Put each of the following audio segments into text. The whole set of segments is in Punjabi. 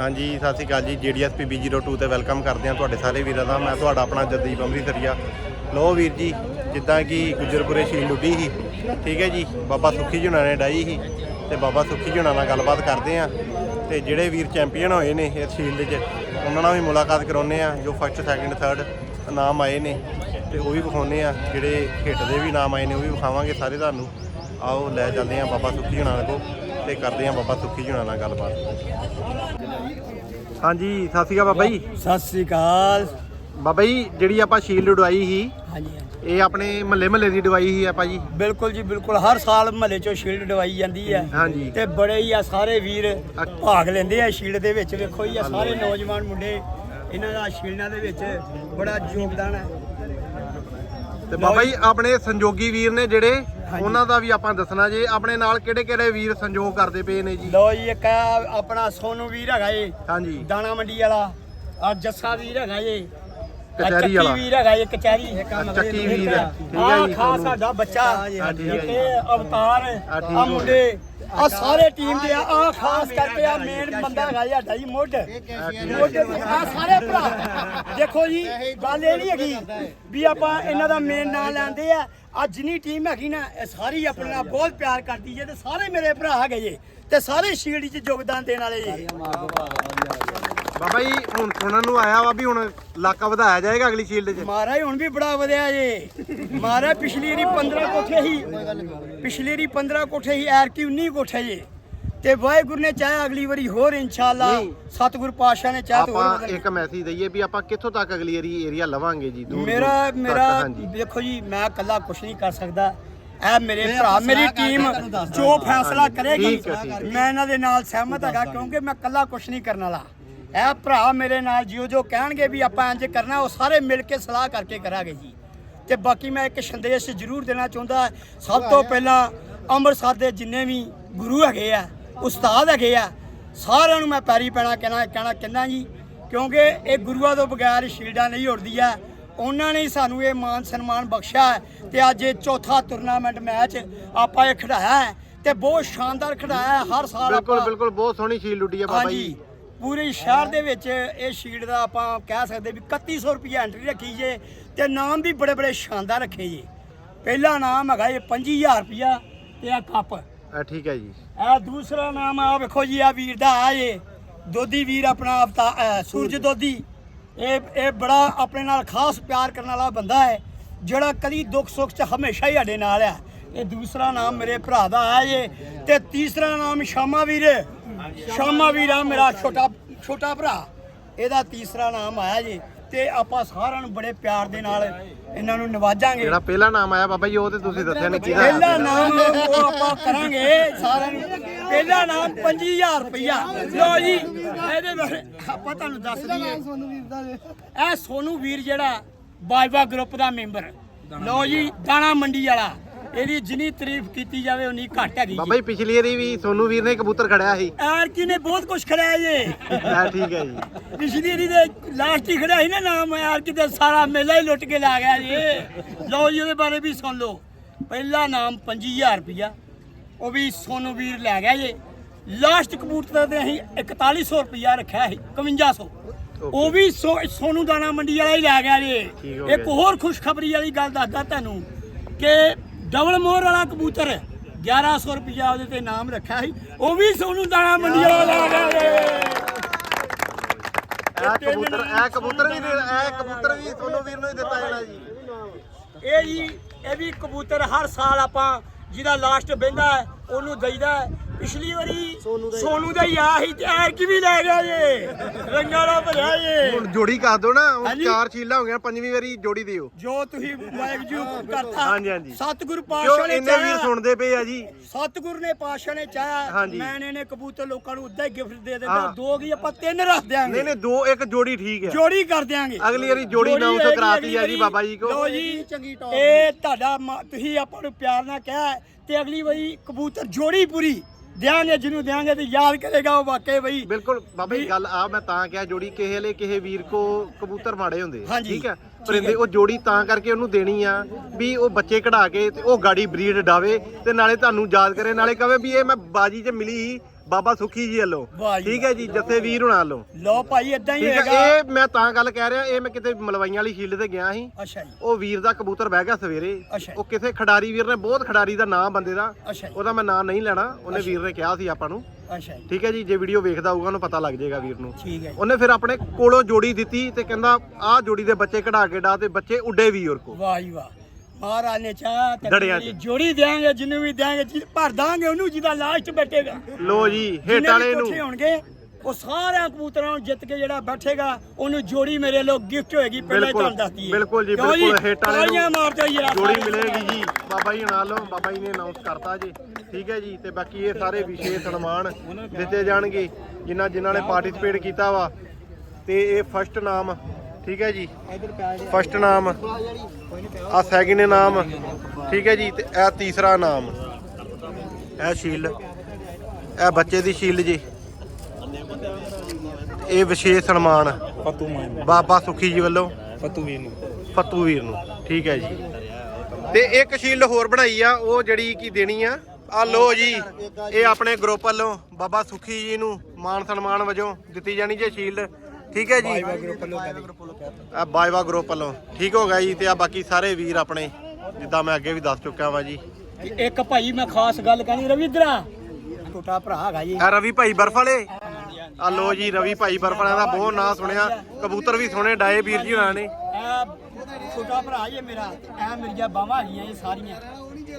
ਹਾਂਜੀ, ਸਤਿ ਸ਼੍ਰੀ ਅਕਾਲ ਜੀ। ਜੀਡੀਐਸਪੀ B02 ਤੇ ਵੈਲਕਮ ਕਰਦੇ ਹਾਂ ਤੁਹਾਡੇ ਸਾਰੇ ਵੀਰਾਂ ਦਾ। ਮੈਂ ਤੁਹਾਡਾ ਆਪਣਾ ਜਗਦੀਪ ਅੰਮ੍ਰਿਤਸਰੀਆ। ਲੋ ਵੀਰ ਜੀ, ਜਿੱਦਾਂ ਕਿ ਗੁਜਰਪੁਰੇ ਸ਼ੀਲ ਉੱਡੀ ਸੀ, ਠੀਕ ਹੈ ਜੀ? ਬਾਬਾ ਸੁੱਖੀ ਜੁਣਾ ਨੇ ਡਾਈ ਸੀ ਤੇ ਬਾਬਾ ਸੁੱਖੀ ਜੁਣਾ ਨਾਲ ਗੱਲਬਾਤ ਕਰਦੇ ਹਾਂ। ਤੇ ਜਿਹੜੇ ਵੀਰ ਚੈਂਪੀਅਨ ਹੋਏ ਨੇ ਇਸ ਸ਼ੀਲਡ 'ਚ, ਉਹਨਾਂ ਨਾਲ ਵੀ ਮੁਲਾਕਾਤ ਕਰਾਉਨੇ ਆ ਜੋ ਫਸਟ ਸੈਕਿੰਡ ਥਰਡ ਨਾਮ ਆਏ ਨੇ ਤੇ ਉਹ ਵੀ ਵਿਖਾਉਨੇ ਆ ਜਿਹੜੇ ਖੇਡ ਦੇ ਵੀ ਨਾਮ ਆਏ ਨੇ, ਉਹ ਵੀ ਵਿਖਾਵਾਂਗੇ ਸਾਰੇ ਤੁਹਾਨੂੰ। ਆਓ, ਲੈ ਚੱਲਦੇ ਆ ਬਾਬਾ ਸੁਖੀ ਜੁਣਾ ਕੋਲ। ਤੇ ਕਰਦੇ ਆ ਬਾਬਾ ਸੁੱਖੀ ਜੁਣਾ ਨਾਲ ਗੱਲਬਾਤ। ਹਾਂਜੀ ਸਤਿ ਸ਼੍ਰੀ ਅਕਾਲ ਬਾਬਾ ਜੀ। ਸਤਿ ਸ੍ਰੀ ਅਕਾਲ। ਬਾਬਾ ਜੀ ਜਿਹੜੀ ਆਪਾਂ ਸ਼ੀਲਡ ਉਡਵਾਈ ਸੀ ਹਾਂਜੀ ਇਹ ਆਪਣੇ ਮੱਲੇ ਮੱਲੇ ਦੀ ਦਵਾਈ ਸੀ ਆਪਾਂ ਜੀ? ਬਿਲਕੁਲ ਜੀ ਬਿਲਕੁਲ। ਹਰ ਸਾਲ ਮਹੱਲੇ ਚੋਂ ਸ਼ੀਲਡ ਦਵਾਈ ਜਾਂਦੀ ਹੈ। ਹਾਂਜੀ। ਤੇ ਬੜੇ ਹੀ ਆ ਸਾਰੇ ਵੀਰ ਭਾਗ ਲੈਂਦੇ ਆ ਸ਼ੀਲਡ ਦੇ ਵਿੱਚ। ਵੇਖੋ ਜੀ ਆ ਸਾਰੇ ਨੌਜਵਾਨ ਮੁੰਡੇ ਇਹਨਾਂ ਦਾ ਸ਼ੀਲਡਾਂ ਦੇ ਵਿੱਚ ਬੜਾ ਯੋਗਦਾਨ ਹੈ। ਤੇ ਬਾਬਾ ਜੀ ਆਪਣੇ ਸੰਜੋਗੀ ਵੀਰ ਨੇ ਜਿਹੜੇ ਉਹਨਾਂ ਦਾ ਵੀ ਆਪਾਂ ਦੱਸਣਾ ਜੇ ਆਪਣੇ ਨਾਲ ਕਿਹੜੇ ਕਿਹੜੇ ਵੀਰ ਸੰਜੋਗ ਕਰਦੇ ਪਏ ਨੇ ਜੀ? ਲੋ ਜੀ ਇੱਕ ਆ ਆਪਣਾ ਸੋਨੂ ਵੀਰ ਹੈਗਾ ਏ ਹਾਂਜੀ। ਦਾਣਾ ਮੰਡੀ ਵਾਲਾ ਆ ਜੱਸਾ ਵੀਰ ਹੈਗਾ ਏ ਕਚਹਿਰੀ ਚੱਕੀ ਵਾਲਾ। ਵੀਰ ਹੈਗਾ ਏ ਕਚਹਿਰੀ। ਚੱਕੀ ਵੀਰ ਆ ਸੋਨੂੰ। ਸਾਡਾ ਬੱਚਾ। ਇਹ ਅਵਤਾਰ ਆ ਮੁੰਡੇ ਆ ਸਾਰੇ ਟੀਮ ਦੇ ਆ ਆਹ ਖਾਸ ਕਰਕੇ ਆ ਮੇਨ ਬੰਦਾ ਹੈਗਾ ਜੀ ਸਾਡਾ ਜੀ ਮੁੱਢ। ਮੁੱਢ ਆ ਸਾਰੇ ਭਰਾ। ਦੇਖੋ ਜੀ ਗੱਲ ਇਹ ਨਹੀਂ ਹੈਗੀ ਵੀ ਆਪਾਂ ਇਹਨਾਂ ਦਾ ਮੇਨ ਨਾਂ ਲੈਂਦੇ ਆ ਆ ਜਿੰਨੀ ਟੀਮ ਹੈਗੀ ਨਾ ਇਹ ਸਾਰੀ ਆਪਣੇ ਨਾਲ ਬਹੁਤ ਪਿਆਰ ਕਰਦੀ ਜੇ ਤੇ ਸਾਰੇ ਮੇਰੇ ਭਰਾ ਹੈਗੇ ਜੇ ਤੇ ਸਾਰੇ ਸ਼ੀਲਡ 'ਚ ਯੋਗਦਾਨ ਦੇਣ ਵਾਲੇ ਜੇ। ਬਾਬਾ ਜੀ ਹੁਣ ਸੁਣਨ ਨੂੰ ਆਇਆ ਵਾ ਵੀ ਹੁਣ ਇਲਾਕਾ ਵਧਾਇਆ ਜਾਏਗਾ ਅਗਲੀ ਸ਼ੀਲਡ 'ਚ। ਮਹਾਰਾਜ ਹੁਣ ਵੀ ਬੜਾ ਵਧਿਆ ਜੇ। ਮਹਾਰਾਜ ਪਿਛਲੀ ਰੀ 15 ਕੋਠੇ ਸੀ ਪਿਛਲੀ ਰੀ 15 ਕੋਠੇ ਸੀ ਐਰ ਕੀ 19 ਕੋਠੇ ਜੇ। ਤੇ ਵਾਹਿਗੁਰੂ ਨੇ ਚਾਹਿਆ ਅਗਲੀ ਵਾਰੀ ਹੋਰ ਇਨਸ਼ਾਅੱਲਾ ਨਹੀਂ। ਸਤਿਗੁਰ ਪਾਤਸ਼ਾਹ ਨੇ ਚਾਹਿਆ ਤੇ ਹੋਰ ਆਪਾਂ। ਇੱਕ ਮੈਸੇਜ ਦਈਏ ਵੀ ਆਪਾਂ ਕਿੱਥੋਂ ਤੱਕ ਅਗਲੀ ਏਰੀ ਏਰੀਆ ਲਵਾਂਗੇ ਜੀ? ਦੂਰ ਮੇਰਾ ਦੂਰ ਤੱਕ, ਮੇਰਾ ਹਾਂਜੀ। ਦੇਖੋ ਜੀ ਮੈਂ ਇਕੱਲਾ ਕੁਝ ਨਹੀਂ ਕਰ ਸਕਦਾ। ਇਹ ਮੇਰੇ ਭਰਾ ਮੇਰੀ ਟੀਮ ਜੋ ਫੈਸਲਾ ਕਰੇਗੀ ਠੀਕ ਹੈ, ਠੀਕ ਹੈ। ਮੈਂ ਇਹਨਾਂ ਦੇ ਨਾਲ ਸਹਿਮਤ ਹੈਗਾ ਕਿਉਂਕਿ ਮੈਂ ਇਕੱਲਾ ਕੁਝ ਨਹੀਂ ਕਰਨ ਵਾਲਾ। ਇਹ ਭਰਾ ਮੇਰੇ ਨਾਲ ਜਿਉ ਜੋ ਕਹਿਣਗੇ ਵੀ ਆਪਾਂ ਇੰਜ ਕਰਨਾ ਉਹ ਸਾਰੇ ਮਿਲ ਕੇ ਸਲਾਹ ਕਰਕੇ ਕਰਾਂਗੇ ਜੀ। ਤੇ ਬਾਕੀ ਮੈਂ ਇੱਕ ਸੰਦੇਸ਼ ਜ਼ਰੂਰ ਦੇਣਾ ਚਾਹੁੰਦਾ ਸਭ ਤੋਂ ਪਹਿਲਾਂ ਅੰਮ੍ਰਿਤਸਰ ਦੇ ਜਿੰਨੇ ਵੀ ਗੁਰੂ ਹੈਗੇ ਆ ਉਸਤਾਦ ਹੈਗੇ ਆ ਸਾਰਿਆਂ ਨੂੰ ਮੈਂ ਪੈਰੀ ਪੈਣਾ ਕਹਿਣਾ ਕਹਿਣਾ ਕਹਿੰਦਾ ਜੀ ਕਿਉਂਕਿ ਇਹ ਗੁਰੂਆਂ ਤੋਂ ਬਗੈਰ ਸ਼ੀਲਡਾਂ ਨਹੀਂ ਉੜਦੀਆਂ ਉਹਨਾਂ ਨੇ ਸਾਨੂੰ ਇਹ ਮਾਨ ਸਨਮਾਨ ਬਖਸ਼ਿਆ ਤੇ ਅੱਜ ਇਹ ਚੌਥਾ ਟੂਰਨਾਮੈਂਟ ਮੈਚ ਆਪਾਂ ਇਹ ਖਿਡਾਇਆ ਤੇ ਬਹੁਤ ਸ਼ਾਨਦਾਰ ਖਿਡਾਇਆ ਹਰ ਸਾਲ ਬਿਲਕੁਲ ਬਿਲਕੁਲ ਬਹੁਤ ਸੋਹਣੀ ਸ਼ੀਲਡ ਉੱਡੀ ਆ ਬਾਬਾ ਜੀ। ਪੂਰੇ ਸ਼ਹਿਰ ਦੇ ਵਿੱਚ ਇਹ ਸ਼ੀਲਡ ਦਾ ਆਪਾਂ ਕਹਿ ਸਕਦੇ ਵੀ 3100 ਰੁਪਏ ਐਂਟਰੀ ਰੱਖੀ ਜੇ ਤੇ ਨਾਮ ਵੀ ਬੜੇ ਬੜੇ ਸ਼ਾਨਦਾਰ ਰੱਖੇ ਜੇ। ਪਹਿਲਾ ਨਾਮ ਹੈਗਾ ਇਹ 25000 ਰੁਪਿਆ ਤੇ ਆ ਕੱਪ ਆ ਠੀਕ ਹੈ ਜੀ। ਇਹ ਦੂਸਰਾ ਨਾਮ ਆ, ਵੇਖੋ ਜੀ, ਆ ਵੀਰ ਦਾ, ਆ ਜੇ ਦੋਦੀ ਵੀਰ ਆਪਣਾ ਅਵਤਾ- ਅਹ ਸੂਰਜ ਦੋਦੀ ਇਹ ਇਹ ਬੜਾ ਆਪਣੇ ਨਾਲ ਖਾਸ ਪਿਆਰ ਕਰਨ ਵਾਲਾ ਬੰਦਾ ਹੈ, ਜਿਹੜਾ ਕਦੀ ਦੁੱਖ ਸੁੱਖ 'ਚ ਹਮੇਸ਼ਾ ਹੀ ਸਾਡੇ ਨਾਲ ਆ ਇਹ ਦੂਸਰਾ ਨਾਮ ਮੇਰੇ ਭਰਾ ਦਾ ਆ ਜੇ ਤੇ ਤੀਸਰਾ ਨਾਮ ਸ਼ਾਮਾ ਵੀਰ। ਸ਼ਾਮਾ ਵੀਰ ਆ ਮੇਰਾ ਛੋਟਾ ਛੋਟਾ ਭਰਾ। ਇਹਦਾ ਤੀਸਰਾ ਨਾਮ ਆਇਆ ਜੀ। ਤੇ ਆਪਾਂ ਸਾਰਿਆਂ ਨੂੰ ਬੜੇ ਪਿਆਰ ਦੇ ਨਾਲ ਇਹਨਾਂ ਨੂੰ ਨਵਾਜਾਂਗੇ। ਜਿਹੜਾ ਪਹਿਲਾ ਨਾਮ ਆਇਆ ਬਾਬਾ ਜੀ ਉਹ ਤੇ ਤੁਸੀਂ ਦੱਸਿਆ ਨਹੀਂ ਕਿਹਦਾ। ਪਹਿਲਾ ਨਾਮ ਉਹ ਆਪਾਂ ਕਰਾਂਗੇ ਸਾਰਿਆਂ ਨੂੰ। ਪਹਿਲਾ ਨਾਮ 25000 ਰੁਪਇਆ ਲੋ ਜੀ ਇਹਦੇ ਬਾਰੇ ਆਪਾਂ ਤੁਹਾਨੂੰ ਦੱਸ ਦਈਏ। ਇਹ ਸੋਨੂ ਵੀਰ ਜਿਹੜਾ ਬਾਜਵਾ ਗਰੁੱਪ ਦਾ ਮੈਂਬਰ ਲੋ ਜੀ ਦਾਣਾ ਮੰਡੀ ਵਾਲਾ। ਇਹਦੀ ਜਿੰਨੀ ਤਾਰੀਫ ਕੀਤੀ ਜਾਵੇ ਉਨੀ ਘੱਟ ਹੈਗੀ ਬਾਬਾ ਜੀ ਪਿਛਲੀ ਵਾਰੀ ਵੀ ਸੋਨੂ ਵੀਰ ਨੇ ਕਬੂਤਰ ਖੜਿਆ ਸੀ। ਐਰ ਕੀ ਨੇ ਬਹੁਤ ਕੁਝ ਖੜਾਇਆ ਜੇ। ਆ ਠੀਕ ਹੈ ਜੀ। ਪਿਛਲੀ ਵਾਰੀ ਦੇ ਲਾਸਟ ਹੀ ਖੜਿਆ ਸੀ ਨਾ ਨਾਮ ਯਾਰ ਕਿਤੇ ਸਾਰਾ ਮੇਲਾ ਹੀ ਲੁੱਟ ਕੇ ਲਾ ਗਿਆ ਜੀ। ਲਓ ਜੀ ਉਹਦੇ ਬਾਰੇ ਵੀ ਸੁਣ ਲਓ। ਪਹਿਲਾ ਨਾਮ 25000 ਰੁਪਇਆ ਉਹ ਵੀ ਸੋਨੂ ਵੀਰ ਲੈ ਗਿਆ ਜੀ। ਲਾਸਟ ਕਬੂਤਰ ਤੇ ਅਸੀਂ 4100 ਰੁਪਇਆ ਰੱਖਿਆ ਸੀ 5100 ਉਹ ਵੀ ਸੋ- ਸੋਨੂ ਦਾਣਾ ਮੰਡੀ ਵਾਲਾ ਹੀ ਲੈ ਗਿਆ ਜੀ। ਠੀਕ ਹੋ ਇੱਕ ਗਿਆ। ਹੋਰ ਖੁਸ਼ਖਬਰੀ ਵਾਲੀ ਗੱਲ ਦੱਸਦਾ ਤੁਹਾਨੂੰ ਕਿ ਡਬਲ ਮੋਹਰ ਵਾਲਾ ਕਬੂਤਰ 1100 ਰੁਪਇਆ ਉਹਦੇ ਤੇ ਨਾਮ ਰੱਖਿਆ ਸੀ। ਉਹ ਵੀ ਸੋਨੂ ਦਾਣਾ ਮੰਡੀ ਵਾਲਾ ਲੈ ਗਿਆ ਜੀ ਇਹ ਕਬੂਤਰ ਇਹ ਕਬੂਤਰ ਵੀ ਇਹ ਕਬੂਤਰ ਵੀ ਸੋਨੂ ਵੀਰ ਨੂੰ ਹੀ ਦਿੱਤਾ ਜਾਣਾ ਜੀ। ਇਹ ਜੀ ਇਹ ਵੀ ਕਬੂਤਰ ਹਰ ਸਾਲ ਆਪਾਂ ਜਿਹਦਾ ਲਾਸਟ ਬਹਿੰਦਾ ਹੈ, ਉਹਨੂੰ ਦਈਦਾ। ਪਿਛਲੀ ਵਾਰੀ ਸੋਨੂ ਦਾ ਹੀ ਆ ਸੀ ਤੇ ਐਰ ਕੀ ਵੀ ਲੈ ਗਿਆ ਜੇ ਰੰਗਾਂ ਦਾ ਭਰਿਆ ਜੇ ਹੁਣ ਜੋੜੀ ਕਰ ਦੋ ਨਾ ਹੁਣ ਹਾਂਜੀ। ਚਾਰ ਛੀਲਾਂ ਹੋ ਗਈਆਂ ਪੰਜਵੀਂ ਵਾਰੀ ਜੋੜੀ ਦਿਓ ਜੋ ਤੁਸੀਂ ਵਾਹਿਗੁਰੂ ਕਰਤਾ ਹਾਂਜੀ, ਹਾਂਜੀ। ਸਤਿਗੁਰੂ ਕਿਉਂ ਪਾਤਸ਼ਾਹ ਨੇ ਇੰਨੇ ਵੀਰ ਚਾਹਿਆ ਸੁਣਦੇ ਪਏ ਆ ਜੀ ਸਤਿਗੁਰੂ ਨੇ ਪਾਤਸ਼ਾਹ ਨੇ ਚਾਹਿਆ ਹਾਂਜੀ। ਮੈਂ ਇਹਨੇ ਕਬੂਤਰ ਲੋਕਾਂ ਨੂੰ ਉਦਾਂ ਹੀ ਗਿਫਟ ਦੇ ਦਿੰਦਾ ਹਾਂ। ਦੋ ਕੀ ਆਪਾਂ ਤਿੰਨ ਰੱਖ ਨਹੀਂ ਦਿਆਂਗੇ ਨਹੀਂ ਦੋ ਇੱਕ ਜੋੜੀ ਠੀਕ ਹੈ ਜੋੜੀ ਕਰ ਦਿਆਂਗੇ ਅਗਲੀ ਵਾਰੀ ਜੋੜੀ announce ਹੋਏਗੀ ਕਰਾਤੀ ਆ ਜੀ। ਬਾਬਾ ਜੀ ਕੋਲ। ਲਓ ਜੀ ਚੰਗੀ ਟੌਪ ਇਹ ਤੁਹਾਡਾ ਮ- ਤੁਸੀਂ ਆਪਾਂ ਨੂੰ ਪਿਆਰ ਨਾਲ ਕਿਹਾ ਹੈ ਤੇ ਅਗਲੀ ਵਾਰੀ ਕਬੂਤਰ ਜੋੜੀ ਪੂਰੀ ਦਿਆਂਗੇ ਜਿਹਨੂੰ ਦਿਆਂਗੇ ਤੇ ਯਾਦ ਕਰੇਗਾ ਉਹ ਵਾਕਈ ਬਈ। ਬਿਲਕੁਲ ਬਾਬਾ ਜੀ ਗੱਲ ਆ ਮੈਂ ਤਾਂ ਕਿਹਾ ਜੋੜੀ ਕਿਸੇ ਲਈ ਕਿਸੇ ਵੀਰ ਕੋ ਕਬੂਤਰ ਮਾੜੇ ਹੁੰਦੇ ਹਾਂਜੀ। ਠੀਕ ਹੈ? ਪਰਿੰਦੇ ਉਹ ਜੋੜੀ ਤਾਂ ਕਰਕੇ ਉਹਨੂੰ ਦੇਣੀ ਆ ਵੀ ਉਹ ਬੱਚੇ ਕਢਾ ਕੇ ਤੇ ਉਹ ਗਾੜੀ ਬਰੀਡ ਡਾਵੇ ਤੇ ਨਾਲੇ ਤੁਹਾਨੂੰ ਯਾਦ ਕਰੇ ਨਾਲੇ ਕਵੇ ਵੀ ਇਹ ਮੈਂ ਬਾਜੀ 'ਚ ਮਿਲੀ ਸੀ ਬਾਬਾ ਸੁਖੀ ਜੀ ਵੱਲੋਂ। ਵਾਹ ਜੀ ਠੀਕ ਹੈ ਜੀ ਜੱਸੇ ਵੀਰ ਹੁਣਾਂ ਵੱਲੋਂ। ਲੋ ਭਾਈ ਇਦਾਂ ਹੀ ਠੀਕ ਹੈ ਇਹ ਮੈਂ ਤਾਂ ਗੱਲ ਕਹਿ ਰਿਹਾ ਇਹ ਮੈਂ ਕਿਤੇ ਮਲਵਾਈਆਂ ਵਾਲੀ ਸ਼ੀਲਡ ਤੇ ਗਿਆ ਸੀ। ਅੱਛਾ ਜੀ। ਉਹ ਵੀਰ ਦਾ ਕਬੂਤਰ ਬਹਿ ਗਿਆ ਸਵੇਰੇ। ਅੱਛਾ। ਉਹ ਕਿਸੇ ਖਿਡਾਰੀ ਵੀਰ ਨੇ ਬਹੁਤ ਖਿਡਾਰੀ ਦਾ ਨਾਮ ਬੰਦੇ ਦਾ। ਅੱਛਾ ਜੀ। ਉਹਦਾ ਮੈਂ ਨਾਮ ਨਹੀਂ ਲੈਣਾ ਉਹਨੇ ਵੀਰ ਨੇ ਕਿਹਾ ਸੀ ਆਪਾਂ ਨੂੰ। ਅੱਛਾ ਜੀ। ਠੀਕ ਹੈ ਜੀ ਜੇ ਵੀਡੀਓ ਵੇਖਦਾ ਹੋਊਗਾ ਉਹਨੂੰ ਪਤਾ ਲੱਗ ਜਾਏਗਾ ਵੀਰ ਨੂੰ। ਠੀਕ ਹੈ ਜੀ। ਉਹਨੇ ਫਿਰ ਆਪਣੇ ਕੋਲੋਂ ਜੋੜੀ ਦਿੱਤੀ ਤੇ ਕਹਿੰਦਾ ਆਹ ਜੋੜੀ ਦੇ ਬੱਚੇ ਕਢਾ ਕੇ ਡਾ ਤੇ ਬੱਚੇ ਉੱਡੇ ਵੀ ਕੋ। ਵਾਹ ਜੀ ਵਾਹ। ਮਹਾਰਾਜ ਨੇ ਚਾਹ ਤੇ ਦੜਿਆਂ 'ਚ। ਜੋੜੀ ਦੇਾਂਗੇ ਜਿਹਨੂੰ ਵੀ ਦੇਾਂਗੇ ਜੀ ਭਰ ਦਾਂਗੇ ਉਹਨੂੰ ਜਿਹਦਾ ਲਾਸਟ ਬੈਠੇਗਾ। ਲੋ ਜੀ ਹੇਠ ਜਿੰਨੇ ਵਾਲੇ ਵੀ ਨੂੰ। ਕੋਠੇ ਹੋਣਗੇ ਉਹ ਸਾਰਿਆਂ ਕਬੂਤਰਾਂ ਨੂੰ ਜਿੱਤ ਕੇ ਜਿਹੜਾ ਬੈਠੇਗਾ ਉਹਨੂੰ ਜੋੜੀ ਮੇਰੇ ਲੋਕ ਗਿਫਟ ਹੋਏਗੀ ਪਹਿਲਾਂ ਹੀ ਬਿਲਕੁਲ, ਤੁਹਾਨੂੰ ਦੱਸਦੀ ਹੈ। ਬਿਲਕੁਲ ਜੀ, ਕਿਉਂ ਬਿਲਕੁਲ, ਹੇਠ ਵਾਲੇ ਨੂੰ ਤਾੜੀਆਂ ਮਾਰ ਦਿਓ ਯਾਰ ਜੋੜੀ। ਮਿਲੇਗੀ ਜੀ। ਬਾਬਾ ਜੀ ਨਾਲ ਬਾਬਾ ਜੀ ਨੇ ਅਨਾਉਂਸ ਕਰਤਾ ਜੀ। ਠੀਕ ਹੈ ਜੀ ਤੇ ਬਾਕੀ ਇਹ ਸਾਰੇ ਵਿਸ਼ੇਸ਼ ਸਨਮਾਨ ਦਿੱਤੇ ਜਾਣਗੇ ਜਿਨ੍ਹਾਂ ਜਿਨ੍ਹਾਂ ਨੇ ਪਾਰਟਿਸਿਪੇਟ ਕੀਤਾ ਵਾ। ਤੇ ਇਹ ਫਸਟ ਨਾਮ ਠੀਕ ਹੈ ਜੀ। ਫਸਟ ਨਾਮ ਆ ਸੈਕਿੰਡ ਨਾਮ ਠੀਕ ਹੈ ਜੀ ਤੇ ਇਹ ਤੀਸਰਾ ਨਾਮ। ਇਹ ਸ਼ੀਲਡ ਇਹ ਬੱਚੇ ਦੀ ਸ਼ੀਲਡ ਜੀ। ਇਹ ਵਿਸ਼ੇਸ਼ ਸਨਮਾਨ ਫਤੂ ਬਾਬਾ ਸੁਖੀ ਜੀ ਵੱਲੋਂ ਫਤੂ ਵੀਰ ਨੂੰ। ਫੱਤੂ ਵੀਰ ਨੂੰ ਠੀਕ ਹੈ ਜੀ। ਤੇ ਇੱਕ ਸ਼ੀਲਡ ਹੋਰ ਬਣਾਈ ਆ ਉਹ ਜਿਹੜੀ ਕੀ ਦੇਣੀ ਆ ਆ ਲੋ ਜੀ ਇਹ ਆਪਣੇ ਗਰੁੱਪ ਵੱਲੋਂ ਬਾਬਾ ਸੁਖੀ ਜੀ ਨੂੰ ਮਾਨ ਸਨਮਾਨ ਵਜੋਂ ਦਿੱਤੀ ਜਾਣੀ ਜੇ ਸ਼ੀਲਡ ਠੀਕ ਹੈ ਜੀ। ਆ ਬਾਈਵਾ ਗਰੁੱਪ ਵੱਲੋਂ। ਠੀਕ ਹੋ ਗਿਆ ਜੀ ਤੇ ਆ ਬਾਕੀ ਸਾਰੇ ਵੀਰ ਆਪਣੇ ਜਿੱਦਾਂ ਮੈਂ ਅੱਗੇ ਵੀ ਦੱਸ ਚੁੱਕਾ ਵਾਂ ਜੀ। ਇੱਕ ਭਾਈ ਮੈਂ ਖਾਸ ਗੱਲ ਕਹਿਣੀ ਰਵਿੰਦਰਾ ਛੋਟਾ ਭਰਾ ਹੈਗਾ ਜੀ। ਆ ਰਵੀ ਭਾਈ ਬਰਫ ਵਾਲੇ। ਆ ਲੋ ਜੀ ਰਵੀ ਭਾਈ ਬਰਫ ਵਾਲਿਆਂ ਦਾ ਬਹੁਤ ਨਾਂ ਸੁਣਿਆ। ਕਬੂਤਰ ਵੀ ਸੋਹਣੇ ਡਾਏ ਵੀਰ ਜੀ ਹੋਣਾ ਨੇ। ਛੋਟਾ ਭਰਾ ਜੀ ਮੇਰਾ ਇਹ ਮੇਰੀਆਂ ਬਾਹਾਂ ਹੈਗੀਆਂ ਇਹ ਸਾਰੀਆਂ।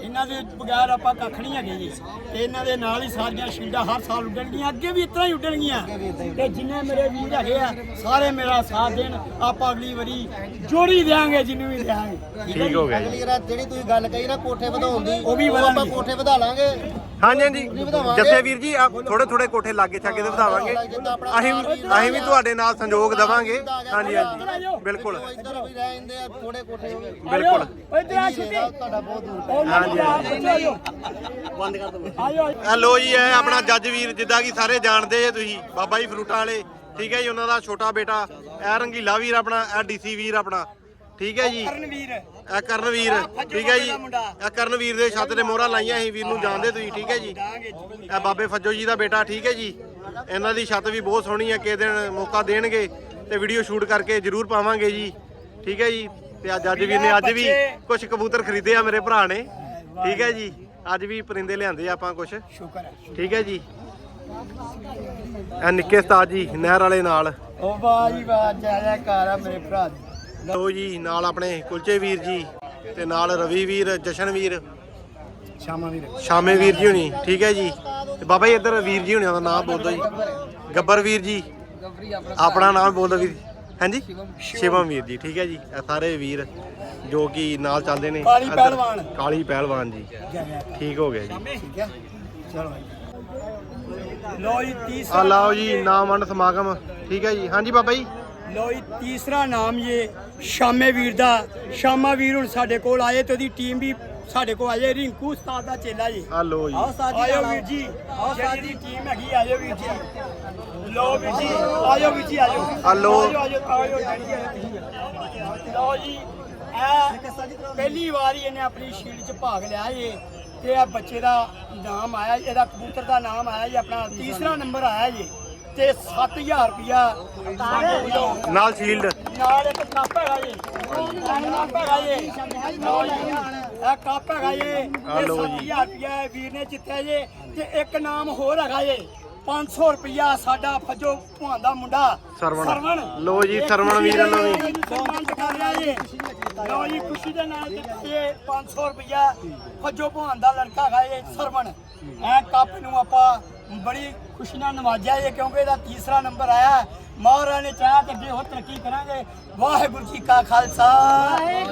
ਇਹਨਾਂ ਦੇ ਬਗੈਰ ਆਪਾਂ ਕੱਖ ਨਹੀਂ ਹੈਗੇ ਜੀ। ਤੇ ਇਹਨਾਂ ਦੇ ਨਾਲ ਹੀ ਸਾਰੀਆਂ ਸ਼ੀਲਡਾਂ ਹਰ ਸਾਲ ਉੱਡਣਗੀਆਂ ਅੱਗੇ ਵੀ ਇਤਨਾ ਹੀ ਉੱਡਣਗੀਆਂ। ਤੇ ਜਿੰਨੇ ਮੇਰੇ ਵੀਰ ਹੈਗੇ ਆ ਸਾਰੇ ਮੇਰਾ ਸਾਥ ਦੇਣ ਆਪਾਂ ਅਗਲੀ ਵਾਰੀ ਜੋੜੀ ਦੇਾਂਗੇ ਜਿਹਨੂੰ ਵੀ ਦੇਾਂਗੇ ਠੀਕ ਹੋ ਗਿਆ ਜੀ। ਅਗਲੀ ਰਾਤ ਜਿਹੜੀ ਤੁਸੀਂ ਗੱਲ ਕਹੀ ਨਾ ਕੋਠੇ ਵਧਾਉਣ ਦੀ ਉਹ ਵੀ ਆਪਾਂ। ਕੋਠੇ ਵਧਾ ਲਾਂਗੇ। ਹਾਂਜੀ ਹਾਂਜੀ। ਜੱਸੇ ਵੀਰ ਜੀ ਥੋੜੇ ਥੋੜੇ ਕੋਠੇ ਲਾਗੇ ਛਾਗੇ ਤੇ ਵਧਾਵਾਂਗੇ। ਅਸੀਂ ਅਸੀਂ ਵੀ ਤੁਹਾਡੇ ਨਾਲ ਸੰਯੋਗ ਦੇਵਾਂਗੇ। ਹਾਂਜੀ ਹਾਂਜੀ। ਬਿਲਕੁਲ। ਇੱਧਰ ਵੀ ਰਹਿ ਜਾਂਦੇ ਆ ਥੋੜੇ ਕੋਠੇ ਹੋਵੇ ਬਿਲਕੁਲ। ਓਏ ਤੇ ਆ ਛੁੱਟੀ ਤੁਹਾਡਾ ਬਹੁਤ ਦੂਰ ਉਹ ਹਾਂਜੀ ਆਇਓ ਬੰਦ ਕਰ ਦੋ ਆਇਓ ਇਹ ਲੋ ਜੀ ਇਹ ਆਪਣਾ ਜੱਜ ਵੀਰ ਜਿੱਦਾਂ ਕਿ ਸਾਰੇ ਜਾਣਦੇ ਜੇ ਤੁਸੀਂ ਬਾਬਾ ਜੀ ਫਰੂਟਾਂ ਵਾਲੇ। ਠੀਕ ਹੈ ਜੀ ਉਹਨਾਂ ਦਾ ਛੋਟਾ ਬੇਟਾ ਇਹ ਰੰਗੀਲਾ ਵੀਰ ਆਪਣਾ ਇਹ ਡੀਸੀ ਵੀਰ ਆਪਣਾ। ਠੀਕ ਹੈ ਜੀ। ਕਰਨਵੀਰ। ਇਹ ਕਰਨਵੀਰ ਠੀਕ ਹੈ ਜੀ। ਇਹ ਕਰਨਵੀਰ ਦੇ ਛੱਤ ਦੇ ਮੋਹਰਾਂ ਲਾਈਆਂ ਸੀ ਵੀਰ ਨੂੰ ਜਾਣਦੇ ਤੁਸੀਂ ਠੀਕ ਹੈ ਜੀ। ਇਹ ਬਾਬੇ ਫੱਜੋ ਜੀ ਦਾ ਬੇਟਾ ਠੀਕ ਹੈ ਜੀ। ਇਹਨਾਂ ਦੀ ਛੱਤ ਵੀ ਬਹੁਤ ਸੋਹਣੀ ਹੈ ਕਿਸੇ ਦਿਨ ਮੌਕਾ ਦੇਣਗੇ ਤੇ ਵੀਡੀਓ ਸ਼ੂਟ ਕਰਕੇ ਜ਼ਰੂਰ ਪਾਵਾਂਗੇ ਜੀ। ਠੀਕ ਹੈ ਜੀ। ਤੇ ਅੱਜ ਅੱਜ ਵੀਰ ਨੇ ਅੱਜ ਵੀ ਕੁਝ ਕਬੂਤਰ ਖਰੀਦੇ ਆ ਮੇਰੇ ਭਰਾ ਨੇ। ਠੀਕ ਹੈ ਜੀ। ਅੱਜ ਵੀ ਪਰਿੰਦੇ ਲਿਆਂਦੇ ਆ ਆਪਾਂ ਕੁਝ ਸ਼ੁਕਰ ਹੈ ਠੀਕ ਹੈ ਜੀ। ਇਹ ਨਿੱਕੇ ਉਸਤਾਦ ਜੀ ਨਹਿਰ ਵਾਲੇ ਨਾਲ। ਉਹ ਵਾਹ ਜੀ ਵਾਹ ਜੈ ਜੈਕਾਰ ਆ ਮੇਰੇ ਭਰਾ ਦੀ। ਲੋ ਜੀ ਨਾਲ ਆਪਣੇ ਕੁਲਚੇ ਵੀਰ ਜੀ ਤੇ ਨਾਲ ਰਵੀ ਵੀਰ ਜਸ਼ਨ ਵੀਰ। ਸ਼ਾਮਾ ਵੀਰ। ਸ਼ਾਮੇ ਵੀਰ ਜੀ ਹੁਣੀ ਠੀਕ ਹੈ ਜੀ। ਤੇ ਬਾਬਾ ਜੀ ਇੱਧਰ ਵੀਰ ਜੀ ਹੁਣਿਆਂ ਦਾ ਨਾਮ ਬੋਲ ਦਿਓ ਜੀ। ਗੱਬਰ ਵੀਰ ਜੀ ਆਪਣਾ ਨਾਮ ਬੋਲ ਦਿਓ ਵੀਰ। ਹਾਂਜੀ? ਸ਼ਿਵਮ ਵੀਰ ਜੀ ਠੀਕ ਹੈ ਜੀ। ਇਹ ਸਾਰੇ ਵੀਰ ਜੋ ਕਿ ਨਾਲ ਚੱਲਦੇ ਨੇ ਕਾਲੀ ਇੱਧਰ- ਪਹਿਲਵਾਨ। ਕਾਲੀ ਪਹਿਲਵਾਨ ਜੀ। ਠੀਕ ਹੋ ਗਿਆ ਜੀ। ਠੀਕ ਹੈ। ਚਲੋ ਭਾਈ ਲੋ ਜੀ ਆ ਤੀਸਰਾ ਲਾਓ ਜੀ ਨਾਮ ਵੰਡ ਸਮਾਗਮ। ਠੀਕ ਹੈ ਜੀ। ਹਾਂਜੀ ਬਾਬਾ ਜੀ। ਲੋ ਜੀ ਤੀਸਰਾ ਨਾਮ ਇਹ ਸ਼ਾਮੇ ਵੀਰ ਦਾ। ਸ਼ਾਮਾ ਵੀਰ ਹੁਣ ਸਾਡੇ ਕੋਲ ਆਏ ਤੇ ਉਹਦੀ ਟੀਮ ਵੀ ਸਾਡੇ ਕੋਲ ਆਏ ਰਿੰਕੂ ਉਸਤਾਦ ਦਾ ਚੇਲਾ ਜੀ। ਆ ਲੋ ਜੀ ਆਇਓ ਵੀਰ ਜੀ ਆਓ। ਸਾਡੀ ਟੀਮ ਹੈਗੀ ਆਇਓ ਵੀਰ ਜੀ। ਲੋ ਵੀਰ ਜੀ ਆਇਓ ਵੀਰ ਜੀ ਆਇਓ। ਆ ਤੁਸੀਂ। ਲਓ ਜੀ ਇਹ ਪਹਿਲੀ ਵਾਰ ਹੀ ਇਹਨੇ ਆਪਣੀ ਸ਼ੀਲਡ 'ਚ ਭਾਗ ਲਿਆ ਏ ਤੇ ਇਹ ਬੱਚੇ ਦਾ ਨਾਮ ਆਇਆ ਇਹਦਾ ਕਬੂਤਰ ਦਾ ਨਾਮ ਆਇਆ ਜੀ ਆਪਣਾ ਤੀਸਰਾ ਨੰਬਰ ਆਇਆ ਜੀ। ਤੇ 7000 ਰੁਪਿਆ ਨਾਲ ਸ਼ੀਲਡ ਨਾਲ ਇੱਕ ਕੱਪ ਹੈਗਾ ਜੀ। ਕੱਪ ਹੈਗਾ ਜੀ। ਲਓ ਜੀ। ਇਹ ਕੱਪ ਹੈਗਾ ਜੀ। ਆਹ ਇਹ ਲਓ ਜੀ। 7000 ਰੁਪਇਆ ਵੀਰ ਨੇ ਜਿੱਤਿਆ ਜੀ। ਤੇ ਇੱਕ ਨਾਮ ਹੋਰ ਹੈਗਾ ਜੀ। 500 ਰੁਪਇਆ ਸਾਡਾ ਫੱਜੋ ਭਵਾਨ ਦਾ ਮੁੰਡਾ ਸਰਵਣ। ਲਓ ਜੀ, ਸਰਵਣ ਵੀਰ ਵੱਲੋਂ ਵੀ। ਸਨਮਾਨਿਤ ਕਰ ਰਿਹਾ ਜੀ। ਲਓ ਜੀ ਖੁਸ਼ੀ ਦੇ ਨਾਲ ਦਿੱਤਾ ਇਹ 500 ਰੁਪਇਆ ਫੱਜੋ ਭਵਾਨ ਦਾ ਲੜਕਾ ਹੈਗਾ ਇਹ ਸਰਵਣ। ਇਹ ਕੱਪ ਨੂੰ ਆਪਾਂ ਬੜੀ ਖੁਸ਼ੀ ਨਾਲ ਨਵਾਜਿਆ ਇਹ ਕਿਉਂਕਿ ਇਹਦਾ ਤੀਸਰਾ ਨੰਬਰ ਆਇਆ ਮਹਾਰਾਜ ਨੇ ਚਾਹਿਆ ਤੇ ਅੱਗੇ ਹੋਰ ਤਰੱਕੀ ਕਰਾਂਗੇ। ਵਾਹਿਗੁਰੂ ਜੀ ਕਾ ਖਾਲਸਾ।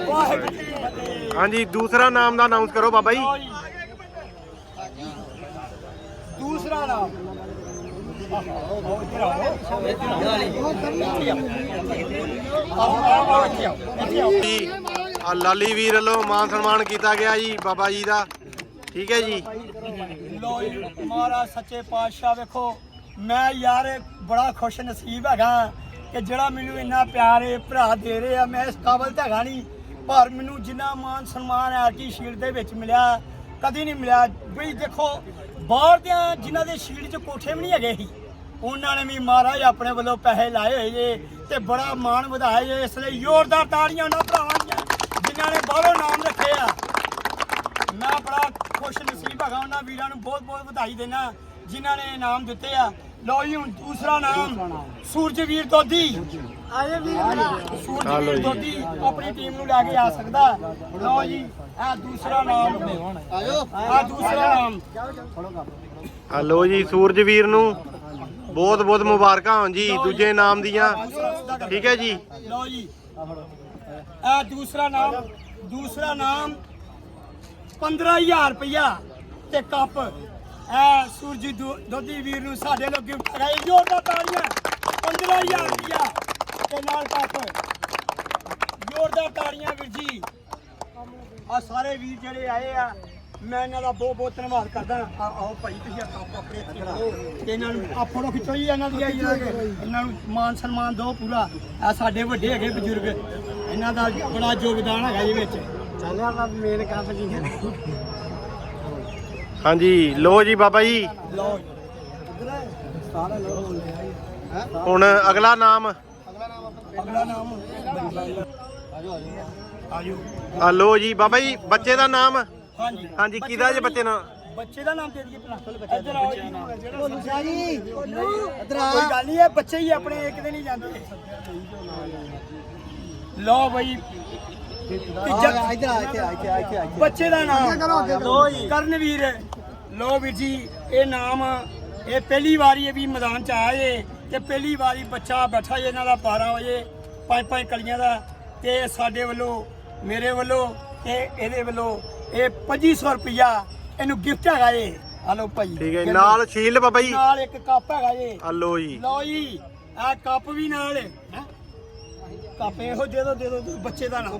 ਵਾਹਿਗੁਰੂ ਜੀ ਕੀ ਫਤਿਹ। ਹਾਂਜੀ ਦੂਸਰਾ ਨਾਮ ਦਾ ਅਨਾਉਂਸ ਕਰੋ ਬਾਬਾ ਜੀ। ਲਓ ਜੀ। ਦੂਸਰਾ ਨਾਮ। ਆਓ ਇੱਧਰ ਆਓ ਆਓ ਆਓ ਇੱਥੇ ਆਓ ਇੱਥੇ ਆਓ ਜੀ ਆ ਲਾਲੀ ਵੀਰ ਵੱਲੋਂ ਮਾਨ ਸਨਮਾਨ ਕੀਤਾ ਗਿਆ ਜੀ ਬਾਬਾ ਜੀ ਦਾ। ਠੀਕ ਹੈ ਜੀ। ਲੋ ਮਹਾਰਾਜ, ਸੱਚੇ ਪਾਤਸ਼ਾਹ ਵੇਖੋ, ਮੈਂ ਯਾਰ ਬੜਾ ਖੁਸ਼ ਨਸੀਬ ਹੈਗਾ ਕਿ ਜਿਹੜਾ ਮੈਨੂੰ ਇੰਨਾ ਪਿਆਰ ਇਹ ਭਰਾ ਦੇ ਰਹੇ ਆ, ਮੈਂ ਇਸ ਕਾਬਲ ਤਾਂ ਹੈਗਾ ਨਹੀਂ, ਪਰ ਮੈਨੂੰ ਜਿੰਨਾ ਮਾਨ ਸਨਮਾਨ ਆਰਟੀ ਸ਼ੀਲਡ ਦੇ ਵਿੱਚ ਮਿਲਿਆ, ਕਦੀ ਨਹੀਂ ਮਿਲਿਆ। ਬਈ ਦੇਖੋ ਬਾਹਰ ਦੇ ਜਿਨ੍ਹਾਂ ਦੇ ਸ਼ੀਲਡ 'ਚ ਕੋਠੇ ਵੀ ਨਹੀਂ ਹੈਗੇ ਸੀ, ਉਹਨਾਂ ਨੇ ਵੀ ਮਹਾਰਾਜ ਆਪਣੇ ਵੱਲੋਂ ਪੈਸੇ ਲਾਏ ਹੋਏ ਜੇ ਤੇ ਬੜਾ ਮਾਣ ਵਧਾਇਆ ਜੇ, ਇਸ ਲਈ ਜ਼ੋਰਦਾਰ ਤਾੜੀਆਂ ਉਹਨਾਂ ਭਰਾਵਾਂ ਦੀਆਂ, ਜਿਨ੍ਹਾਂ ਨੇ ਬਾਹਰੋਂ ਨਾਮ ਰੱਖੇ ਆ। ਮੈਂ ਬੜਾ ਖੁਸ਼ ਨਸੀਬ ਹੈਗਾ ਉਹਨਾਂ ਵੀਰਾਂ ਨੂੰ ਬਹੁਤ ਬਹੁਤ ਵਧਾਈ ਦੇਣਾ ਜਿਨ੍ਹਾਂ ਨੇ ਇਨਾਮ ਦਿੱਤੇ ਆ। ਲਓ ਜੀ ਹੁਣ ਦੂਸਰਾ ਨਾਮ ਸੂਰਜਵੀਰ ਦੋਦੀ ਆਏ ਵੀਰ ਲਓ ਸੂਰਜਵੀਰ ਜੀ। ਦੋਦੀ ਆਪਣੀ ਟੀਮ ਨੂੰ ਲੈ ਕੇ ਆ ਸਕਦਾ। ਲਓ ਜੀ ਇਹ ਦੂਸਰਾ ਨਾਮ। ਆਜੋ। ਆ ਦੂਸਰਾ ਨਾਮ। ਹਲੋ ਜੀ ਸੂਰਜਵੀਰ ਨੂੰ ਬਹੁਤ ਬਹੁਤ ਮੁਬਾਰਕਾਂ ਹੋਣ ਜੀ ਦੂਜੇ ਨਾਮ ਦੀਆਂ। ਠੀਕ ਹੈ ਜੀ। ਲਓ ਜੀ। ਇਹ ਦੂਸਰਾ ਨਾਮ ਦੂਸਰਾ ਨਾਮ 15000 ਰੁਪਇਆ ਤੇ ਕੱਪ। ਇਹ ਸੂਰਜੀ ਦੋ- ਵੀਰ ਨੂੰ ਸਾਡੇ ਲੋਕ ਗਿਫਟ ਕਰਾਈ ਜੋਰਦਾਰ ਤਾੜੀਆਂ। 15000 ਰੁਪਇਆ ਤੇ ਨਾਲ ਕੱਪ। ਜੋਰਦਾਰ ਤਾੜੀਆਂ ਵੀਰ ਜੀ। ਆ ਸਾਰੇ ਵੀਰ ਜਿਹੜੇ ਆਏ ਆ, ਮੈਂ ਇਹਨਾਂ ਦਾ ਬਹੁਤ ਬਹੁਤ ਧੰਨਵਾਦ ਕਰਦਾ। ਆ- ਆਓ ਭਾਈ, ਤੁਸੀਂ ਆ ਆਪਣੇ ਇੱਥੇ ਰੱਖੋ। ਤੇ ਇਹਨਾਂ ਨੂੰ ਆ ਫੋਟੋ ਖਿੱਚੋ ਜੀ ਇਹਨਾਂ ਦੀ ਆਈ ਇਹਨਾਂ ਨੂੰ ਮਾਨ ਸਨਮਾਨ ਦਿਓ ਪੂਰਾ। ਆ ਸਾਡੇ ਵੱਡੇ ਹੈਗੇ ਬਜ਼ੁਰਗ। ਇਹਨਾਂ ਦਾ ਬੜਾ ਯੋਗਦਾਨ ਹੈਗਾ ਜੀ ਵਿੱਚ। ਚੱਲਿਆ ਤਾਂ ਮੇਨ ਕੱਪ ਜੀ ਹਾਂਜੀ ਲੋ ਜੀ ਬਾਬਾ ਜੀ। ਲਓ ਸਾਰੇ ਆ ਹੁਣ ਅਗਲਾ ਨਾਮ ਅਗਲਾ ਨਾਮ। ਆਪਾਂ ਅਗਲਾ ਨਾਮ। ਆਜੋ ਆਜੋ। ਆਜੋ। ਹਲੋ ਜੀ ਬਾਬਾ ਜੀ ਬੱਚੇ ਦਾ ਨਾਮ। ਹਾਂਜੀ। ਹਾਂਜੀ ਕਿਹਦਾ ਜੇ ਬੱਚੇ ਨਾਲ ਬੱਚੇ ਦਾ ਨਾਮ ਦੇ ਦਈਏ ਭਲਾ ਇੱਧਰ ਆਓ ਜੀ। ਭੋਲੂ ਸ਼ਾਹ ਜੀ ਇੱਧਰ ਆ। ਕੋਈ ਗੱਲ ਨਹੀਂ ਇਹ ਬੱਚੇ ਹੀ ਆਪਣੇ ਇੱਕ ਦਿਨ ਹੀ ਜਾਂਦੇ ਲਓ ਬਈ ਤੀਜਾ ਬੱਚੇ ਦਾ ਨਾਮ। ਕਰਨਵੀਰ। ਲੋ ਵੀਰ ਜੀ ਇਹ ਨਾਮ ਇਹ ਪਹਿਲੀ ਵਾਰੀ ਇਹ ਵੀ ਮੈਦਾਨ ਚ ਆਇਆ ਏ ਤੇ ਪਹਿਲੀ ਵਾਰੀ ਬੱਚਾ ਬੈਠਾ ਏ ਇਹਨਾਂ ਦਾ 12 ਵਜੇ ਪੰਜ ਪੰਜ ਕਲੀਆਂ ਦਾ ਤੇ ਸਾਡੇ ਵੱਲੋਂ ਮੇਰੇ ਵੱਲੋਂ ਤੇ ਇਹਦੇ ਵੱਲੋਂ ਇਹ 2500 ਰੁਪਇਆ ਇਹਨੂੰ ਗਿਫਟ ਹੈਗਾ ਏ। ਆ ਲਓ ਭਾਈ। ਠੀਕ ਹੈ ਨਾਲ ਸ਼ੀਲ ਬਾਬਾ ਜੀ। ਨਾਲ ਇੱਕ ਕੱਪ ਹੈਗਾ ਏ। ਹਲੋ ਜੀ। ਲਓ ਜੀ ਆ ਕੱਪ ਵੀ ਨਾਲ। ਹੈ? ਕੱਪ ਇਹੋ ਦੇ ਦੋ ਦੇ ਦੋ ਬੱਚੇ ਦਾ ਨਾਮ।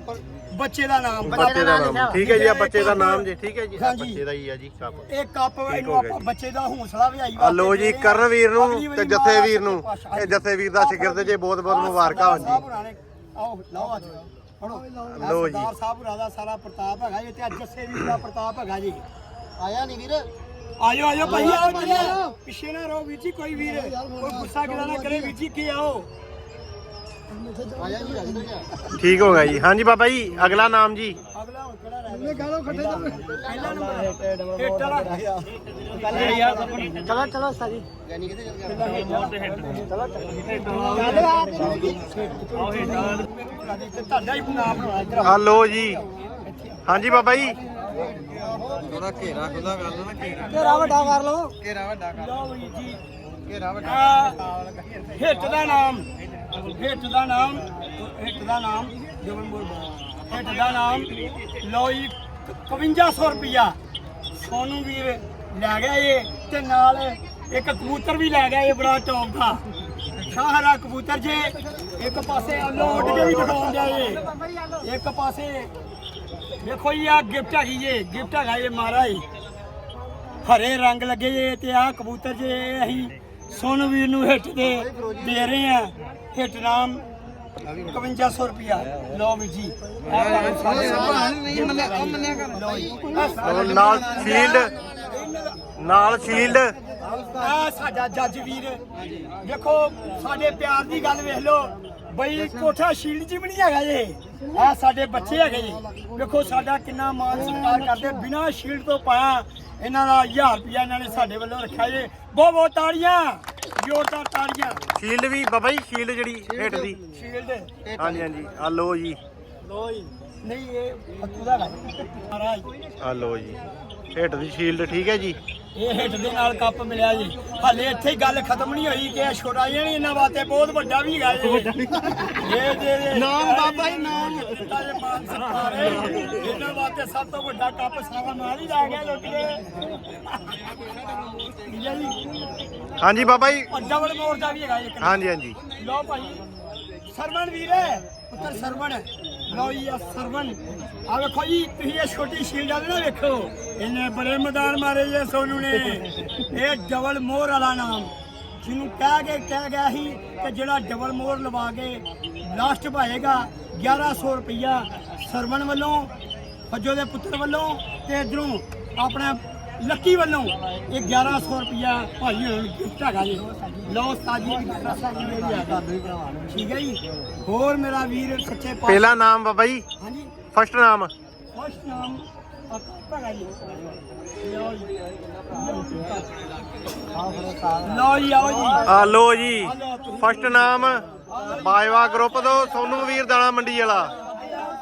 ਬੱਚੇ ਦਾ ਨਾਮ ਬੱਚੇ ਦਾ ਨਾਮ। ਠੀਕ ਹੈ ਜੀ ਆ ਬੱਚੇ ਦਾ ਨਾਮ। ਜੀ ਠੀਕ ਹੈ ਜੀ। ਬੱਚੇ ਦਾ ਹੀ ਆ ਜੀ ਕੱਪ। ਇਹ ਕੱਪ ਇਹਨੂੰ ਆਪਾਂ। ਬੱਚੇ ਦਾ ਹੌਸਲਾ ਵੀ ਆਈ ਹਲੋ ਜੀ ਕਰਨਵੀਰ ਨੂੰ ਤੇ ਜਥੇਵੀਰ ਨੂੰ। ਇਹ ਜਥੇਵੀਰ ਦਾ ਸ਼ਿਕਰ ਜੇ ਬਹੁਤ ਬਹੁਤ ਮੁਬਾਰਕਾਂ ਹੋਣ ਜੀ। ਆਓ ਲਓ ਅੱਜ। ਫੜੋ ਲਓ ਜੀ। ਸਰਦਾਰ ਸਾਹਿਬ ਦਾ ਸਾਰਾ ਪ੍ਰਤਾਪ ਹੈਗਾ ਜੀ ਤੇ ਅੱਜ ਜੱਸੇਵੀਰ ਦਾ ਪ੍ਰਤਾਪ ਹੈਗਾ ਜੀ। ਆਇਆ ਨਹੀਂ ਵੀਰ? ਆਇਓ ਆਇਓ ਭਾਈ ਆਓ ਪਿੱਛੇ ਨਾ ਰਹੋ ਵੀਰ ਜੀ ਕੋਈ ਵੀਰ। ਕੋਈ ਗੁੱਸਾ ਕਿਲਾ ਨਾ ਕਰੇ ਵੀਰ ਜੀ ਕੀ ਆਓ? ਠੀਕ ਹੋ ਗਿਆ ਜੀ। ਹਾਂਜੀ ਬਾਬਾ ਜੀ ਅਗਲਾ ਨਾਮ ਜੀ। ਅਗਲਾ ਹੁਣ ਕਿਹੜਾ ਰਹਿ ਗਿਆ ਗਾਲੋ ਖੱਟੇ ਦਾ ਪਹਿਲਾ ਨੰਬਰ। ਹਿੱਟ ਵਾਲਾ ਚਲੋ ਚਲੋ ਸਾਜੀ ਚੱਲ ਗਿਆ। ਹਲੋ ਜੀ। ਹਾਂਜੀ ਬਾਬਾ ਜੀ। ਥੋੜਾ ਘੇਰਾ ਖੁੱਲਾ ਕਰ ਲਓ। ਨਾ ਘੇਰਾ ਘੇਰਾ ਵੱਡਾ ਕਰ ਲਓ। ਘੇਰਾ ਵੱਡਾ ਕਰ ਲਓ ਜੀ ਘੇਰਾ ਵੱਡਾ ਹਿੱਟ ਦਾ ਨਾਮ। ਹਿੱਟ ਦਾ ਨਾਮ, ਹਿੱਟ ਦਾ ਨਾਮ ਜਵਨਪੁਰ ਹਿੱਟ ਦਾ ਨਾਮ ਲਓ ਜੀ 5500 ਰੁਪਿਆ ਸੋਨੂ ਵੀਰ ਲੈ ਗਿਆ ਇਹ ਤੇ ਨਾਲ ਇੱਕ ਕਬੂਤਰ ਵੀ ਲੈ ਗਿਆ ਇਹ ਬੜਾ ਟੌਪ ਦਾ। ਸ਼ਾਹਰਾ ਕਬੂਤਰ ਜੇ ਇੱਕ ਪਾਸੇ ਅੱਲੋ ਉੱਡ ਵੀ ਦਿਖਾਉਣ ਦਿਆ ਇੱਕ ਪਾਸੇ ਦੇਖੋ ਜੀ ਆ ਗਿਫਟ ਹੈਗੀ ਜੇ ਗਿਫਟ ਹੈਗਾ ਇਹ ਮਹਾਰਾਜ। ਹਰੇ ਰੰਗ ਲੱਗੇ ਜੇ ਤੇ ਆ ਕਬੂਤਰ ਜੇ ਅਸੀਂ ਸੋਨੂ ਵੀਰ ਨੂੰ ਹਿੱਟ ਦੇ ਦੇ ਰਹੇ ਆ ਹਿੱਟ ਨਾਮ 5500 ਰੁਪਿਆ ਲਓ ਵੀਰ ਜੀ। ਨਾਲ। ਸ਼ੀਲਡ। ਨਾਲ ਸ਼ੀਲਡ। ਆ ਸਾਡਾ ਜੱਜ ਵੀਰ। ਦੇਖੋ ਸਾਡੇ ਪਿਆਰ ਦੀ ਗੱਲ ਵੇਖ ਲਓ। ਬਈ ਕੋਠਾ ਸ਼ੀਲਡ ਜੀ ਵੀ ਨਹੀਂ ਹੈਗਾ ਜੇ ਆ ਸਾਡੇ ਬੱਚੇ ਹੈਗੇ ਜੀ। ਦੇਖੋ ਸਾਡਾ ਕਿੰਨਾ ਮਾਣ ਸਤਿਕਾਰ ਕਰਦੇ। ਬਿਨਾਂ ਸ਼ੀਲਡ ਤੋਂ ਪਾਇਆ ਇਹਨਾਂ ਦਾ 1000 ਰੁਪਇਆ ਇਹਨਾਂ ਨੇ ਸਾਡੇ ਵੱਲੋਂ ਰੱਖਿਆ ਜੇ। ਬਹੁਤ ਬਹੁਤ ਤਾੜੀਆਂ। ਜ਼ੋਰਦਾਰ ਤਾੜੀਆਂ। ਸ਼ੀਲਡ ਵੀ ਬਾਬਾ ਜੀ ਸ਼ੀਲਡ ਜਿਹੜੀ ਹਿੱਟ ਦੀ। ਸ਼ੀਲਡ। ਹਾਂਜੀ ਹਾਂਜੀ। ਹਲੋ ਜੀ। ਲੋ ਜੀ। ਨਹੀਂ ਇਹ ਫੱਤੂ ਦਾ ਗੱਲ ਮਹਾਰਾਜ। ਹਲੋ ਜੀ। ਹਿੱਟ ਦੀ ਸ਼ੀਲਡ ਠੀਕ ਹੈ ਜੀ? ਇਹ ਹਿੱਟ ਦੇ ਨਾਲ ਕੱਪ ਮਿਲਿਆ ਜੀ। ਹਾਲੇ ਇੱਥੇ ਹੀ ਗੱਲ ਖਤਮ ਨਹੀਂ ਹੋਈ ਕਿ ਇਹ ਛੋਟਾ ਜਿਹਾ ਨਹੀਂ ਇਹਨਾਂ ਵਾਸਤੇ ਬਹੁਤ ਵੱਡਾ ਵੀ ਹੈਗਾ ਜੀ। ਇਹ ਦੇ ਨਾਮ ਬਾਬਾ ਨਾਮ। ਦਿੱਤਾ ਜੇ ਮਾਨ ਸਰਕਾਰ ਇਹਨਾਂ ਵਾਸਤੇ ਸਭ ਤੋਂ ਵੱਡਾ ਕੱਪ ਸਾਰਾ ਨਾਲ ਹੀ ਲੈ ਗਿਆ ਠੀਕ ਹੈ ਜੀ। ਹਾਂਜੀ ਬਾਬਾ ਜੀ। ਔਰ ਡਬਲ ਮੋਰ ਦਾ ਵੀ ਹੈਗਾ ਇੱਕ। ਹਾਂਜੀ ਹਾਂਜੀ। ਲਓ ਭਾਈ ਸਰਵਣ ਵੀਰ ਹੈ ਪੁੱਤਰ ਸਰਵਣ। ਲਓ ਜੀ ਆ ਸਰਵਣ। ਆ ਵੇਖੋ ਜੀ, ਤੁਸੀਂ ਇਹ ਛੋਟੀ ਸ਼ੀਲਡ ਵਾਲੇ ਨਾ ਵੇਖੋ। ਇਹਨੇ ਬੜੇ ਮੈਦਾਨ ਮਾਰੇ ਜੇ ਸੋਨੂ ਨੇ। ਇਹ ਡਬਲ ਮੋਹਰ ਵਾਲਾ ਨਾਮ। ਜਿਹਨੂੰ ਕਹਿ ਕੇ ਕਹਿ ਗਿਆ ਸੀ ਕਿ ਜਿਹੜਾ ਡਬਲ ਮੋਹਰ ਲਵਾ ਕੇ ਲਾਸਟ ਪਾਏਗਾ 1100 ਰੁਪਇਆ ਸਰਵਣ ਵੱਲੋਂ, ਫੱਜੋ ਦੇ ਪੁੱਤਰ ਵੱਲੋਂ ਤੇ ਇਧਰੋਂ ਆਪਣਾ ਲੱਕੀ ਵੱਲੋਂ ਇਹ 1100 ਰੁਪਿਆ ਭਾਈ ਹੋਣ ਗਿਫਟ ਹੈਗਾ ਜੀ। ਲਓ ਉਸਤਾਦ ਜੀ ਰਸਾ ਜੀ ਮੇਰੀ ਆ ਠੀਕ ਹੈ ਜੀ? ਹੋਰ ਮੇਰਾ ਵੀਰ ਸੱਚੇ ਪਾਤਸ਼ਾਹ ਪਹਿਲਾ ਨਾਮ ਬਾਬਾ ਜੀ। ਹਾਂਜੀ। ਫਸਟ ਨਾਮ। ਫਸਟ ਨਾਮ ਲਓ ਜੀ। ਲਓ ਆਓ ਜੀ। ਆ ਲੋ ਜੀ। ਫਸਟ ਨਾਮ ਬਾਜਵਾ ਗਰੁੱਪ ਤੋਂ ਸੋਨੂ ਵੀਰ ਦਾਣਾ ਮੰਡੀ ਵਾਲਾ।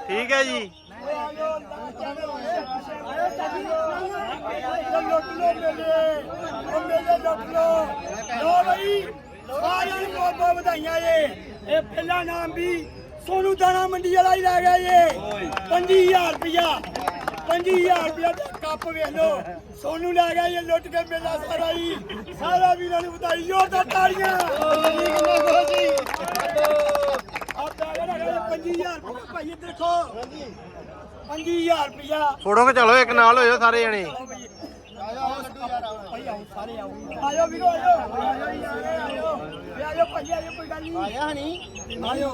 ਠੀਕ ਹੈ ਜੀ। ਲੁੱਟ ਲੋ ਮੇਲੇ ਉਹ ਮੇਲੇ ਲੁੱਟ ਲੋ ਲੋ ਬਈ ਸਾਰਿਆਂ ਨੂੰ ਬਹੁਤ ਬਹੁਤ ਵਧਾਈਆਂ ਏ ਇਹ ਪਹਿਲਾ ਨਾਮ ਵੀ ਸੋਨੂ ਦਾਣਾ ਮੰਡੀ ਵਾਲਾ ਹੀ ਲੈ ਗਿਆ ਏ 25000 ਰੁਪਇਆ 25000 ਰੁਪਇਆ ਦਾ ਕੱਪ ਵੇਖ ਲੋ ਸੋਨੂ ਲੈ ਗਿਆ ਇਹ ਲੁੱਟ ਕੇ ਮੇਲਾ ਸਾਰਾ ਹੀ ਸਾਰਾ ਵੀਰਾਂ ਨੂੰ ਵਧਾਈ ਜ਼ੋਰਦਾਰ ਤਾੜੀਆਂ ਆਪਦਾ ਜਿਹੜਾ 25000 ਰੁਪਇਆ ਭਾਈ ਇੱਧਰ ਦੇਖੋ 25000 ਰੁਪਇਆ। ਫੋਟੋ ਖਿਚਾ ਲਓ ਇੱਕ ਨਾਲ ਹੋ ਜਾਓ ਸਾਰੇ ਜਣੇ। ਆਇਓ ਵੀਰੋ ਆਇਓ। ਆਇਓ। ਵੀ ਆਇਓ ਭਾਈ ਆਇਓ ਕੋਈ ਗੱਲ ਨਹੀਂ। ਆਇਆ ਨਹੀਂ ਆਇਓ।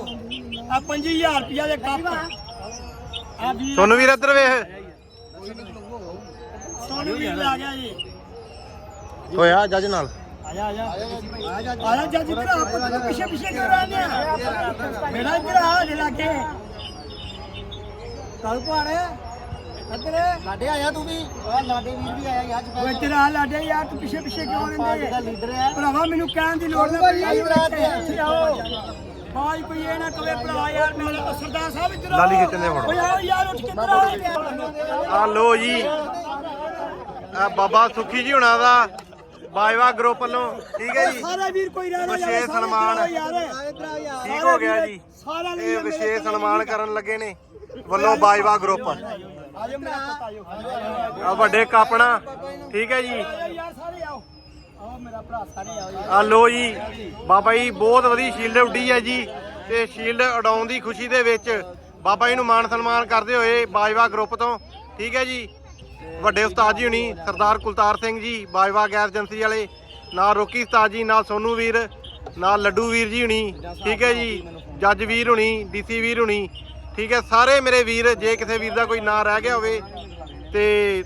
ਆ 25000 ਰੁਪਿਆ ਦੇ ਕੱਪ। ਆ ਵੀਰ ਸੋਨੂ ਵੀਰ ਇੱਧਰ ਵੇਖ। ਸੋਨੂੰ ਵੀਰ ਲਾ ਗਿਆ ਜੀ। ਹੋਇਆ ਜੱਜ ਨਾਲ। ਆਇਆ ਆਇਆ। ਆਇਆ ਜੱਜ ਭਰਾ ਆਪਾਂ ਪਿੱਛੇ ਪਿੱਛੇ ਰਹਿੰਦੇ ਆ? ਮੇਰਾ ਇੱਧਰ ਆ ਜੇ ਲਾਗੇ। ਕੱਲ ਪਾੜੇ ਇੱਧਰ। ਲਾਡੇ ਆਇਆ ਤੂੰ ਵੀ? ਓਏ ਲਾਡੇ ਵੀਰ ਵੀ ਆਇਆ ਯਾਰ ਉਹ ਇੱਧਰ ਆ ਲਾਡੇ ਯਾਰ ਤੂੰ ਪਿੱਛੇ ਪਿੱਛੇ ਕਿਉਂ ਰਹਿੰਦੇ? ਦਾ ਲੀਡਰ ਹੈ। ਭਰਾਵਾ ਮੈਨੂੰ ਕਹਿਣ ਦੀ ਲੋੜ ਹੈ। ਇੱਥੇ ਆਓ। ਬਾਈ ਕੋਈ ਇਹ ਨਾ ਕਵੇ ਭਰਾ ਯਾਰ ਮੇਰਾ ਸਰਦਾਰ ਸਾਹਿਬ ਇੱਧਰ ਆਓ। ਲਾਲੀ ਖਿੱਚਣ ਦੇ ਫੜੋ। ਓਏ ਆਓ ਯਾਰ ਉੱਠ ਕੇ ਇੱਧਰ ਆਓ। ਆ ਲੋ ਜੀ। ਆ ਬਾਬਾ ਸੁਖੀ ਜੀ ਹੁਣਾਂ ਦਾ। ਬਾਜਵਾ ਗਰੁੱਪ ਵੱਲੋਂ ਠੀਕ ਹੈ ਜੀ? ਸਾਰਾ ਵੀਰ ਕੋਈ ਰਹਿਣਾ ਵਿਸ਼ੇਸ਼ ਸਨਮਾਨ। ਯਾਰ ਠੀਕ ਹੋ ਗਿਆ ਜੀ। ਸਾਰਾ ਇਹ ਵਿਸ਼ੇਸ਼ ਸਨਮਾਨ ਕਰਨ ਲੱਗੇ ਨੇ ਵੱਲੋਂ ਬਾਜਵਾ ਗਰੁੱਪ। ਆਜੋ ਮੇਰਾ ਪਤਾ ਆਇਓ ਆ ਵੱਡੇ ਕਾਪਣਾ ਠੀਕ ਹੈ ਜੀ। ਆਇਓ ਯਾਰ ਸਾਰੇ ਆਓ। ਆਓ ਮੇਰਾ ਭਰਾ ਸਾਰੇ ਆਓ ਯਾਰ। ਆ ਲੋ ਜੀ ਬਾਬਾ ਜੀ ਬਹੁਤ ਵਧੀਆ ਸ਼ੀਲਡ ਉੱਡੀ ਹੈ ਜੀ ਤੇ ਸ਼ੀਲਡ ਉਡਾਉਣ ਦੀ ਖੁਸ਼ੀ ਦੇ ਵਿੱਚ ਬਾਬਾ ਜੀ ਨੂੰ ਮਾਣ ਸਨਮਾਨ ਕਰਦੇ ਹੋਏ ਬਾਜਵਾ ਗਰੁੱਪ ਤੋਂ ਠੀਕ ਹੈ ਜੀ। ਵੱਡੇ ਉਸਤਾਦ ਜੀ ਹੁਣੀ, ਸਰਦਾਰ ਕੁਲਤਾਰ ਸਿੰਘ ਜੀ, ਬਾਜਵਾ ਗੈਸ ਏਜੰਸੀ ਵਾਲੇ, ਨਾਲ ਰੋਕੀ ਉਸਤਾਦ ਜੀ, ਨਾਲ ਸੋਨੂ ਵੀਰ, ਨਾਲ ਲੱਡੂ ਵੀਰ ਜੀ ਹੁਣੀ, ਠੀਕ ਹੈ ਜੀ, ਜੱਜ ਵੀਰ ਹੁਣੀ, ਡੀਸੀ ਵੀਰ ਹੁਣੀ, ਠੀਕ ਹੈ, ਸਾਰੇ ਮੇਰੇ ਵੀਰ, ਜੇ ਕਿਸੇ ਵੀਰ ਦਾ ਕੋਈ ਨਾਂ ਰਹਿ ਗਿਆ ਹੋਵੇ, ਤੇ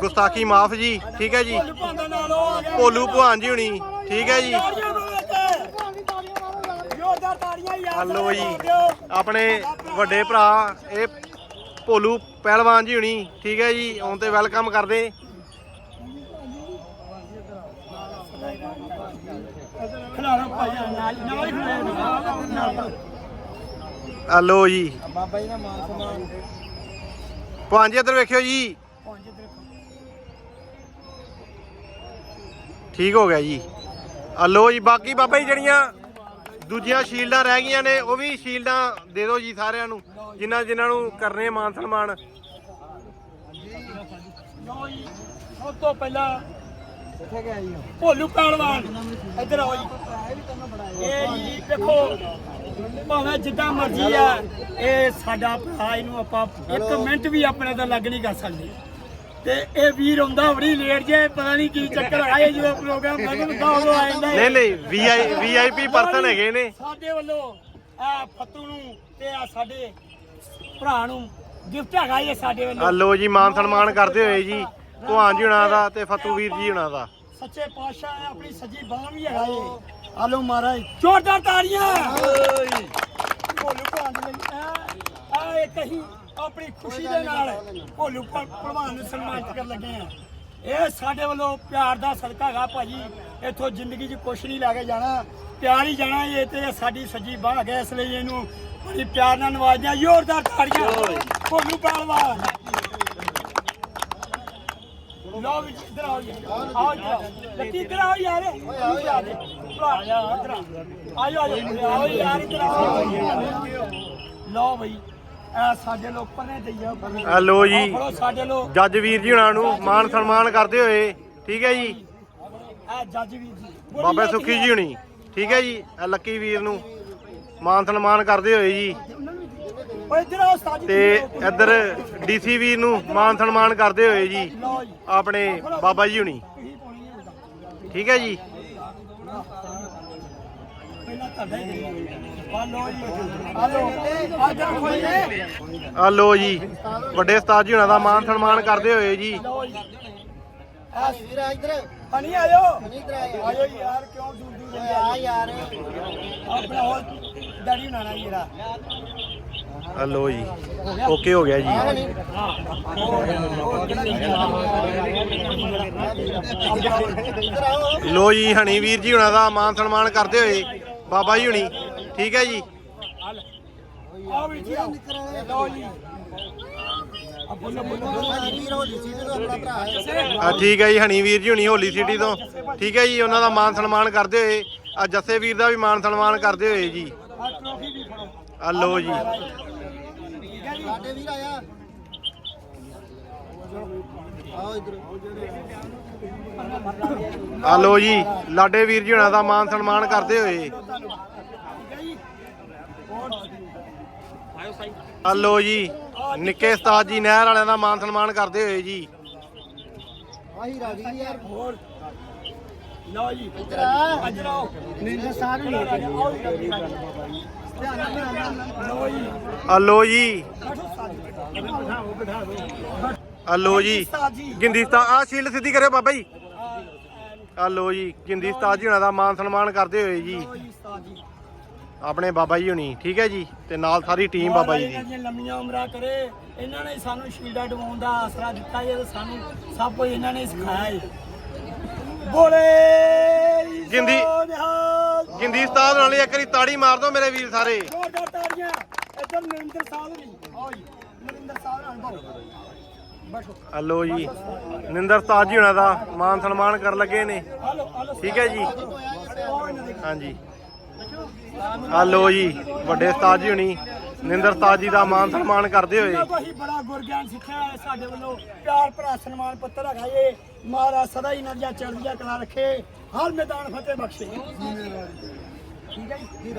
ਗੁਸਤਾਖੀ ਮਾਫ ਜੀ, ਠੀਕ ਹੈ ਜੀ, ਭੋਲੂ ਭਵਾਨ ਜੀ ਹੁਣੀ, ਠੀਕ ਹੈ ਜੀ। ਤਾੜੀਆਂ ਹਲੋ ਜੀ, ਆਪਣੇ ਵੱਡੇ ਭਰਾ, ਇਹ ਭੋਲੂ ਪਹਿਲਵਾਨ ਜੀ ਹੁਣੀ, ਠੀਕ ਹੈ ਜੀ, ਆਉਣ ਤੇ ਵੈਲਕਮ ਕਰਦੇ। ਖਿਲਾਰੋ ਹਲੋ ਜੀ। ਬਾਬਾ ਜੀ ਦਾ ਮਾਨ ਸਨਮਾਨ ਭਵਾਨ ਇੱਧਰ ਵੇਖਿਓ ਜੀ। ਠੀਕ ਹੋ ਗਿਆ ਜੀ। ਹਲੋ ਜੀ, ਬਾਕੀ ਬਾਬਾ ਜੀ ਜਿਹੜੀਆਂ ਦੂਜੀਆਂ ਸ਼ੀਲਡਾਂ ਰਹਿ ਗਈਆਂ ਨੇ ਉਹ ਵੀ ਸ਼ੀਲਡਾਂ ਦੇ ਦਿਓ ਜੀ ਸਾਰਿਆਂ ਨੂੰ ਜਿਨ੍ਹਾਂ ਜਿਨ੍ਹਾਂ ਨੂੰ ਕਰਨੇ ਮਾਨ ਸਨਮਾਨ। ਲਓ ਜੀ ਸਭ ਤੋਂ ਪਹਿਲਾਂ ਕਿੱਥੇ ਗਿਆ ਜੀ ਭੋਲੂ ਪਹਿਲਵਾਨ ਇੱਧਰ ਆਓ ਜੀ। ਇਹ ਜੀ ਦੇਖੋ ਭਾਵੇਂ ਜਿੱਦਾਂ ਮਰਜ਼ੀ ਆ ਇਹ ਸਾਡਾ ਭਰਾ ਇਹਨੂੰ ਆਪਾਂ ਇੱਕ ਮਿੰਟ ਵੀ ਆਪਣੇ ਤਾਂ ਲੱਗ ਨਹੀਂ ਕਰ ਸਕਦੇ। ਤੇ ਇਹ ਵੀਰ ਆਉਂਦਾ ਬੜੀ ਲੇਟ ਜੇ ਪਤਾ ਨਹੀਂ ਕੀ ਚੱਕਰ ਆਏ ਜਦੋਂ ਪ੍ਰੋਗਰਾਮ ਖਤਮ ਦਾ ਉਦੋਂ ਆ ਜਾਂਦਾ ਨਹੀਂ ਨਹੀਂ ਵੀਆਈ ਵੀਆਈਪੀ ਪਰਸਨ ਹੈਗੇ ਨੇ। ਸਾਡੇ ਵੱਲੋਂ ਆ ਫੱਤੂ ਨੂੰ ਤੇ ਆ ਸਾਡੇ ਭਰਾ ਨੂੰ ਗਿਫਟ ਹੈਗਾ ਇਹ ਸਾਡੇ ਵੱਲੋਂ। ਹਲੋ ਜੀ ਮਾਨ ਸਨਮਾਨ ਕਰਦੇ ਹੋਏ ਜੀ ਭਵਾਨ ਜੀ ਹੁਣਾਂ ਦਾ ਤੇ ਫਤੂ ਵੀਰ ਜੀ ਹੁਣਾਂ ਦਾ। ਸੱਚੇ ਪਾਤਸ਼ਾਹ ਨੇ ਆਪਣੀ ਸੱਜੀ ਬਾਹ ਵੀ ਹੈਗਾ ਏ ਆਲੋ ਮਹਾਰਾਜ ਜ਼ੋਰਦਾਰ ਤਾੜੀਆਂ। ਭੋਲੂ ਭਾਂ ਦੇ ਲਈ ਆ ਆ ਇੱਕ ਹੀ ਆਪਣੀ ਖੁਸ਼ੀ ਦੇ ਨਾਲ ਭੋਲੂ ਭਲਵਾਨ ਨੂੰ ਸਨਮਾਨਿਤ ਕਰਨ ਲੱਗੇ ਆ। ਇਹ ਸਾਡੇ ਵੱਲੋਂ ਪਿਆਰ ਦਾ ਸਦਕਾ ਹੈਗਾ ਭਾਜੀ। ਇੱਥੋਂ ਜ਼ਿੰਦਗੀ 'ਚ ਕੁਛ ਨਹੀਂ ਲੈ ਕੇ ਜਾਣਾ। ਪਿਆਰ ਹੀ ਜਾਣਾ ਇਹ ਤੇ ਸਾਡੀ ਸੱਜੀ ਬਾਹ ਹੈ ਇਸ ਲਈ ਇਹਨੂੰ ਬੜੀ ਪਿਆਰ ਨਾਲ ਨਵਾਜਦੇ ਆ। ਜ਼ੋਰਦਾਰ ਤਾੜੀਆਂ। ਭੋਲੂ ਪਹਿਲਵਾਨ ਲਓ ਵੀ ਇੱਧਰ ਆਓ ਜੀ। ਆਓ ਇੱਧਰ ਲੱਕੀ ਇੱਧਰ ਆਓ ਯਾਰ। ਆਓ ਯਾਰ। ਆਓ ਯਾਰ ਇੱਧਰ ਆਓ। ਲਓ ਬਈ। ਇਹ ਸਾਡੇ ਲੋਕ ਪਨੇ ਦਈਆ ਹਲੋ ਜੀ। ਫੜੋ ਸਾਡੇ ਲੋਕ। ਜੱਜ ਵੀਰ ਜੀ ਹੁਣਾਂ ਨੂੰ ਮਾਨ ਸਨਮਾਨ ਕਰਦੇ ਹੋਏ ਠੀਕ ਹੈ ਜੀ? ਇਹ ਜੱਜ ਵੀਰ ਜੀ। ਬਾਬਾ ਸੁਖੀ ਜੀ ਹੁਣੀ ਠੀਕ ਹੈ ਜੀ? ਇਹ ਲੱਕੀ ਵੀਰ ਨੂੰ ਮਾਨ ਸਨਮਾਨ ਕਰਦੇ ਹੋਏ ਜੀ। ਓਏ ਇੱਧਰ ਆਓ ਉਸਤਾਦ ਜੀ ਤੇ ਇੱਧਰ ਡੀਸੀ ਵੀਰ ਨੂੰ ਮਾਨ ਸਨਮਾਨ ਕਰਦੇ ਹੋਏ ਜੀ ਆਪਣੇ ਬਾਬਾ ਜੀ ਹੁਣੀ। ਠੀਕ ਹੈ ਜੀ? ਪਹਿਲਾਂ ਤੁਹਾਡਾ ਹੀ ਆ ਜੀ ਆ ਆ ਆ ਲੋ ਵੱਡੇ ਉਸਤਾਦ ਜੀ ਹੁਣਾਂ ਦਾ ਮਾਨ ਸਨਮਾਨ ਕਰਦੇ ਹੋਏ ਜੀ। ਹਣੀ ਵੀਰ ਆ ਇੱਧਰ ਹਣੀ ਆਇਓ ਹਣੀ ਇੱਧਰ ਆ ਯਾਰ। ਆਇਓ ਯਾਰ ਕਿਉਂ ਦੂਰ ਦੂਰ ਓਏ ਆ ਯਾਰ ਆਪਣਾ ਹੋਰ ਡੈਡੀ ਬਣਾਣਾ ਜਿਹੜਾ। ਆ ਲੋ ਜੀ ਓਕੇ ਹੋ ਗਿਆ ਜੀ। ਆ ਲੋ ਜੀ ਹਣੀ ਵੀਰ ਜੀ ਹੁਣਾਂ ਦਾ ਮਾਨ ਸਨਮਾਨ ਕਰਦੇ ਹੋਏ ਬਾਬਾ ਜੀ ਹੁਣੀ। ਠੀਕ ਹੈ ਜੀ। ਆ ਵੀ ਜੀ ਲਓ ਜੀ ਹਣੀ ਵੀਰ ਹੋਲੀ ਆ ਠੀਕ ਹੈ ਜੀ ਹਣੀ ਵੀਰ ਜੀ ਹੁਣੀ ਹੋਲੀ ਸਿਟੀ ਤੋਂ। ਠੀਕ ਹੈ ਜੀ, ਉਹਨਾਂ ਦਾ ਮਾਨ ਸਨਮਾਨ ਕਰਦੇ ਹੋਏ, ਆ ਜੱਸੇ ਵੀਰ ਦਾ ਵੀ ਮਾਨ ਸਨਮਾਨ ਕਰਦੇ ਹੋਏ ਜੀ। ਆ ਲੋ ਜੀ। ਠੀਕ ਜੀ ਸਾਡੇ ਵੀਰ ਆਇਆ ਆ ਲੋ ਜੀ, ਲਾਡੇ ਵੀਰ ਜੀ ਹੁਣਾਂ ਦਾ ਮਾਨ ਸਨਮਾਨ ਕਰਦੇ ਹੋਏ ਠੀਕ ਹੈ ਜੀ ਹੋਰ ਆਇਓ ਸਾਈ ਆ ਲੋ ਜੀ ਨਿੱਕੇ ਉਸਤਾਦ ਜੀ ਨਹਿਰ ਵਾਲਿਆਂ ਦਾ ਮਾਨ ਸਨਮਾਨ ਕਰਦੇ ਹੋਏ ਜੀ। ਆਹੀ ਰਾਜੀ ਯਾਰ। ਹੋਰ। ਲਓ ਜੀ ਇੱਧਰ ਆ। ਅੱਜ ਆਓ ਨਿੰਦਰ ਸਾਹਿਬ ਨੂੰ ਲੈ ਕੇ ਆਓ ਜੀ। ਲਓ ਜੀ। ਬਿਠਾਓ ਆ ਲੋ। ਜੀ। ਸਾਜੀ ਗਿੰਦੀ ਉਸਤਾਦ ਆ ਸ਼ੀਲਡ ਸਿੱਧੀ ਕਰਿਓ ਬਾਬਾ ਜੀ। ਆ ਲੋ ਜੀ ਗਿੰਦੀ ਉਸਤਾਦ ਜੀ ਹੁਣਾਂ ਦਾ ਮਾਨ ਸਨਮਾਨ ਕਰਦੇ ਹੋਏ ਜੀ। ਲਓ ਆਪਣੇ ਬਾਬਾ ਜੀ ਹੁਣੀ ਠੀਕ ਹੈ ਜੀ? ਤੇ ਨਾਲ ਸਾਰੀ ਟੀਮ ਬਾਬਾ ਜੀ ਦੀ। ਲੰਮੀਆਂ ਉਮਰਾਂ ਕਰੇ ਇਹਨਾਂ ਨੇ ਸਾਨੂੰ ਸ਼ੀਲਡਾ ਡਵਾਉਣ ਦਾ ਆਸਰਾ ਦਿੱਤਾ ਤੇ ਸਾਨੂੰ ਸਭ ਕੁਝ ਇਹਨਾਂ ਨੇ ਸਿਖਾਇਆ ਹੈ ਬੋਲੇ ਜਿੰਦੀ- ਸੋਨਿਹਾਲ। ਗਿੰਦੀ ਉਸਤਾਦ ਨਾਲ ਇੱਕ ਵਾਰੀ ਤਾੜੀ ਮਾਰ ਦਿਓ ਮੇਰੇ ਵੀਰ ਸਾਰੇ। ਜ਼ੋਰਦਾਰ ਤਾੜੀਆਂ। ਇੱਧਰ ਨਰਿੰਦਰ ਸਾਹਿਬ ਨਹੀਂ ਆਓ ਜੀ ਨਰਿੰਦਰ ਸਾਹਿਬ ਨਾਲ ਬਾਓ ਬੈਠੋ। ਆ ਲੋ ਜੀ ਨਿੰਦਰ ਉਸਤਾਦ ਜੀ ਹੁਣਾਂ ਦਾ ਮਾਨ ਸਨਮਾਨ ਕਰਨ ਲੱਗੇ ਨੇ। Hello hello. ਠੀਕ ਹੈ ਜੀ। ਹਾਂਜੀ। ਆ ਲੋ ਜੀ ਵੱਡੇ ਉਸਤਾਦ ਜੀ ਹੁਣੀ ਨਿੰਦਰ ਉਸਤਾਦ ਜੀ ਦਾ ਮਾਨ ਸਨਮਾਨ ਕਰਦੇ ਹੋਏ। ਤੋਂ ਬੜਾ ਗੁਰਗਿਆਨ ਸਿੱਖਿਆ ਹੈ ਸਾਡੇ ਵੱਲੋਂ ਪਿਆਰ ਭਰਾ ਸਨਮਾਨ ਪੱਤਰ ਹੈਗਾ ਏ ਮਹਾਰਾਜ ਸਦਾ ਹੀ ਨਦੀਆਂ ਚੜ੍ਹਦੀਆਂ ਕਲਾ ਰੱਖੇ ਹਰ ਮੈਦਾਨ ਫਤਿਹ ਬਖਸ਼ੇ। ਠੀਕ ਹੈ ਜੀ?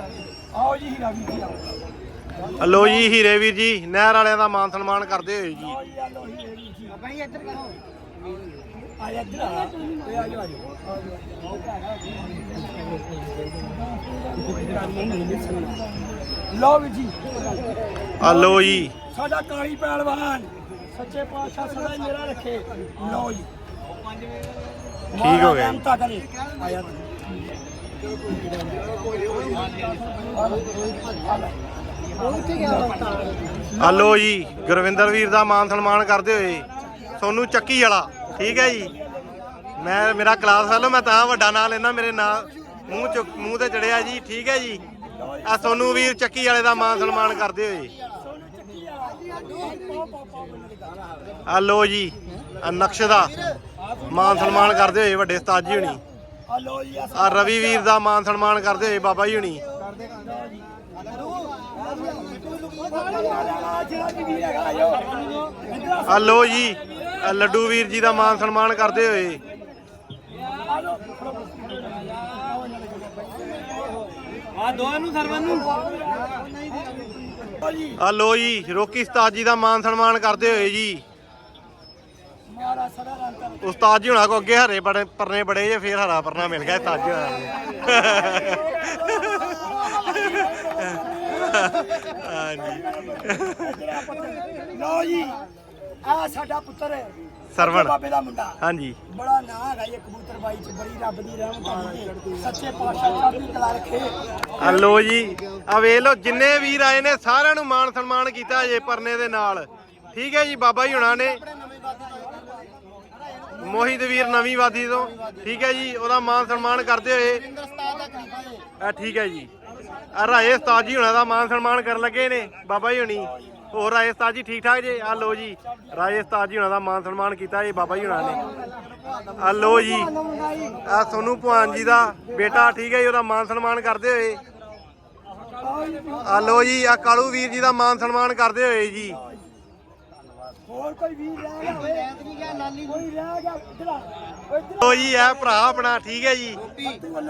ਆਓ ਜੀ ਹੀਰਾ ਵੀਰ ਜੀ ਆਓ। ਆ ਲੋ ਜੀ ਹੀਰੇ ਵੀਰ ਜੀ ਨਹਿਰ ਵਾਲਿਆਂ ਦਾ ਮਾਨ ਸਨਮਾਨ ਕਰਦੇ ਹੋਏ ਜੀ। ਆਓ ਜੀ ਲਓ ਹੀਰੇ ਵੀਰ ਜੀ। ਭਾਈ ਇੱਧਰ ਕਰੋ। ਆ ਜਾ ਇੱਧਰ ਆ। ਇਹ ਆ ਜਾ ਆ ਜਾ ਲਓ ਵੀਰ ਜੀ। ਆ ਲੋ ਜੀ। ਸਾਡਾ ਕਾਲੀ ਪਹਿਲਵਾਨ ਸੱਚੇ ਪਾਤਸ਼ਾਹ ਸਦਾ ਹੀ ਮੇਰਾ ਰੱਖੇ। ਲਓ ਜੀ। ਠੀਕ ਹੋ ਗਿਆ। ਜੀ। ਕਰੇ। ਆ ਲੋ ਜੀ ਗੁਰਵਿੰਦਰ ਵੀਰ ਦਾ ਮਾਨ ਸਨਮਾਨ ਕਰਦੇ ਹੋਏ ਸੋਨੂੰ ਚੱਕੀ ਵਾਲਾ। ਠੀਕ ਹੈ ਜੀ। ਮੈਂ, ਮੇਰਾ ਕਲਾਸ ਫੈਲੋ ਮੈਂ ਤਾਂ ਵੱਡਾ ਨਾਂ ਲੈਣਾ ਮੇਰੇ ਨਾਂ ਮੂੰਹ ਚ, ਮੂੰਹ ਤੇ ਚੜਿਆ ਜੀ, ਠੀਕ ਹੈ ਜੀ। ਆ ਸੋਨੂੰ ਵੀਰ ਚੱਕੀ ਵਾਲੇ ਦਾ ਮਾਨ ਸਨਮਾਨ ਕਰਦੇ ਹੋਏ ਆ ਲੋ ਜੀ, ਆ ਨਕਸ਼ ਦਾ ਮਾਨ ਸਨਮਾਨ ਕਰਦੇ ਹੋਏ ਵੱਡੇ ਉਸਤਾਦ ਜੀ ਹੁਣੀ। ਆ ਰਵੀ ਵੀਰ ਦਾ ਮਾਨ ਸਨਮਾਨ ਕਰਦੇ ਹੋਏ ਬਾਬਾ ਜੀ ਹੁਣੀ। ਜਿਹੜਾ ਆ ਲੋ ਜੀ ਲੱਡੂ ਵੀਰ ਜੀ ਦਾ ਮਾਨ ਸਨਮਾਨ ਕਰਦੇ ਹੋਏ। ਆ ਦੋਵਾਂ ਨੂੰ ਸਰਵਨ ਨੂੰ। ਆ ਲੋ ਜੀ ਰੋਕੀ ਉਸਤਾਦ ਜੀ ਦਾ ਮਾਨ ਸਨਮਾਨ ਕਰਦੇ ਹੋਏ ਜੀ। ਉਸਤਾਦ ਜੀ ਹੁਣਾਂ ਕੋ ਅੱਗੇ ਹਰੇ ਬੜੇ ਪਰਨੇ ਬੜੇ ਜੇ ਫੇਰ ਹਰਾ ਪਰਨਾ ਮਿਲ ਗਿਆ ਉਸਤਾਦ ਜੀ ਹੁਣਾਂ ਹਾਂਜੀ। ਜੀ। ਆ ਸਾਡਾ ਪੁੱਤਰ ਸਰਵਣ। ਬਾਬੇ ਦਾ ਮੁੰਡਾ। ਹਾਂਜੀ। ਬੜਾ ਨਾਂ ਹੈਗਾ ਇਹ ਕਬੂਤਰ ਬਾਈ ਚ ਬੜੀ ਰੱਬ ਦੀ ਰਹਿਮਤ ਹੈ ਸੱਚੇ ਪਾਤਸ਼ਾਹ ਚੜ੍ਹਦੀ ਕਲਾ ਰੱਖੇ। ਆ ਲੋ ਜੀ ਆ ਵੇਖ ਲੋ ਜਿੰਨੇ ਵੀਰ ਆਏ ਨੇ ਸਾਰਿਆਂ ਨੂੰ ਮਾਨ ਸਨਮਾਨ ਕੀਤਾ ਜੇ ਪਰਨੇ ਦੇ ਨਾਲ। ਠੀਕ ਹੈ ਜੀ ਬਾਬਾ ਜੀ ਹੁਣਾਂ ਨੇ। ਮੋਹਿਤ ਵੀਰ ਨਵੀਂ ਵਾਦੀ ਤੋਂ। ਠੀਕ ਹੈ ਜੀ ਉਹਦਾ ਮਾਨ ਸਨਮਾਨ ਕਰਦੇ ਹੋਏ। ਆ ਠੀਕ ਹੈ ਜੀ। ਆ ਰਾਏ ਉਸਤਾਦ ਜੀ ਹੁਣਾਂ ਦਾ ਮਾਨ ਸਨਮਾਨ ਕਰਨ ਲੱਗੇ ਨੇ ਬਾਬਾ ਜੀ ਹੁਣੀ। ਹੋਰ ਉਸਤਾਦ ਜੀ ਠੀਕ ਠਾਕ ਜੇ? ਆ ਲੋ ਜੀ ਉਸਤਾਦ ਜੀ ਹੁਣਾਂ ਦਾ ਮਾਨ ਸਨਮਾਨ ਕੀਤਾ ਜੀ ਬਾਬਾ ਜੀ ਹੁਣਾਂ ਨੇ। ਆ ਲੋ ਜੀ ਆ ਸੋਨੂ ਭਵਾਨ ਜੀ ਦਾ ਬੇਟਾ ਠੀਕ ਹੈ ਜੀ ਉਹਦਾ ਮਾਨ ਸਨਮਾਨ ਕਰਦੇ ਹੋਏ। ਆ ਲੋ ਜੀ ਆ ਕਾਲੂ ਵੀਰ ਜੀ ਦਾ ਮਾਨ ਸਨਮਾਨ ਕਰਦੇ ਹੋਏ ਜੀ। ਹੋਰ ਕੋਈ ਵੀਰ ਰਹਿ ਗਿਆ ਹੋਵੇ? ਨਹੀਂ ਗਿਆ ਲਾਲੀ ਕੋਈ ਰਹਿ ਗਿਆ ਇੱਧਰ ਆ। ਇੱਧਰ ਲੋ ਜੀ ਇਹ ਭਰਾ ਆਪਣਾ ਠੀਕ ਹੈ ਜੀ।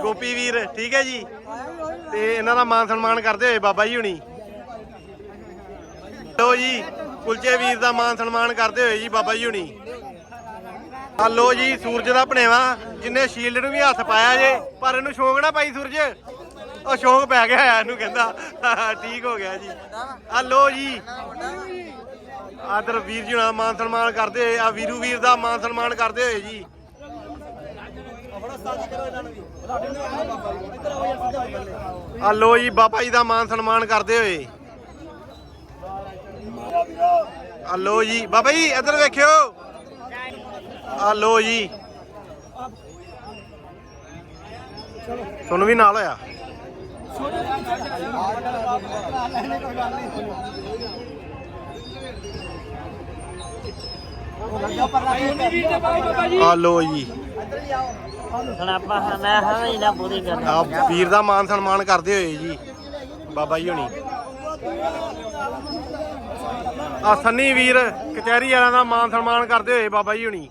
ਗੋਪੀ ਵੀਰ ਠੀਕ ਹੈ ਜੀ। ਤੇ ਇਹਨਾਂ ਦਾ ਮਾਨ ਸਨਮਾਨ ਕਰਦੇ ਹੋਏ ਬਾਬਾ ਜੀ ਹੁਣੀ। ਲੋ ਜੀ, ਕੁਲਚੇ ਵੀਰ ਦਾ ਮਾਨ ਸਨਮਾਨ ਕਰਦੇ ਹੋਏ ਜੀ ਬਾਬਾ ਜੀ ਹੁਣੀ। ਆ ਲੋ ਜੀ, ਸੂਰਜ ਦਾ ਭਣੇਵਾ, ਜਿੰਨੇ ਸ਼ੀਲਡ ਨੂੰ ਵੀ ਹੱਥ ਪਾਇਆ ਜੇ, ਪਰ ਇਹਨੂੰ ਸ਼ੌਂਕ ਨਾ ਪਾਈ ਸੂਰਜ। ਉਹ ਸ਼ੌਂਕ ਪੈ ਗਿਆ ਆ ਇਹਨੂੰ ਕਹਿੰਦਾ। ਠੀਕ ਹੋ ਗਿਆ ਜੀ। ਆ ਲੋ ਜੀ। ਆਦਰ ਵੀਰ ਜੀ ਦਾ ਮਾਨ ਸਨਮਾਨ ਕਰਦੇ ਹੋਏ ਆ ਵੀਰੂ ਵੀਰ ਦਾ ਮਾਨ ਸਨਮਾਨ ਕਰਦੇ ਹੋਏ ਜੀ। ਆ ਲੋ ਜੀ, ਬਾਬਾ ਜੀ ਦਾ ਮਾਨ ਸਨਮਾਨ ਕਰਦੇ ਹੋਏ। ਆ ਲੋ ਜੀ, ਬਾਬਾ ਜੀ, ਇੱਧਰ ਵੇਖਿਓ। ਆ ਲੋ ਜੀ। ਤੁਹਾਨੂੰ ਵੀ ਨਾਲ ਹੋਇਆ। ਆ ਲੋ ਜੀ। ਹੁਣ ਆਪਾਂ ਮੈਂ ਹਾਂ ਹੀ ਪੂਰੀ ਕਰਨਾ ਆ ਵੀਰ ਦਾ ਮਾਨ ਸਨਮਾਨ ਕਰਦੇ ਹੋਏ ਜੀ, ਬਾਬਾ ਜੀ ਹੋਣੀ। ਆ ਸੰਨੀ ਵੀਰ, ਕਚਹਿਰੀ ਵਾਲਿਆਂ ਦਾ ਮਾਨ ਸਨਮਾਨ ਕਰਦੇ ਹੋਏ ਬਾਬਾ ਜੀ ਹੁਣੀ।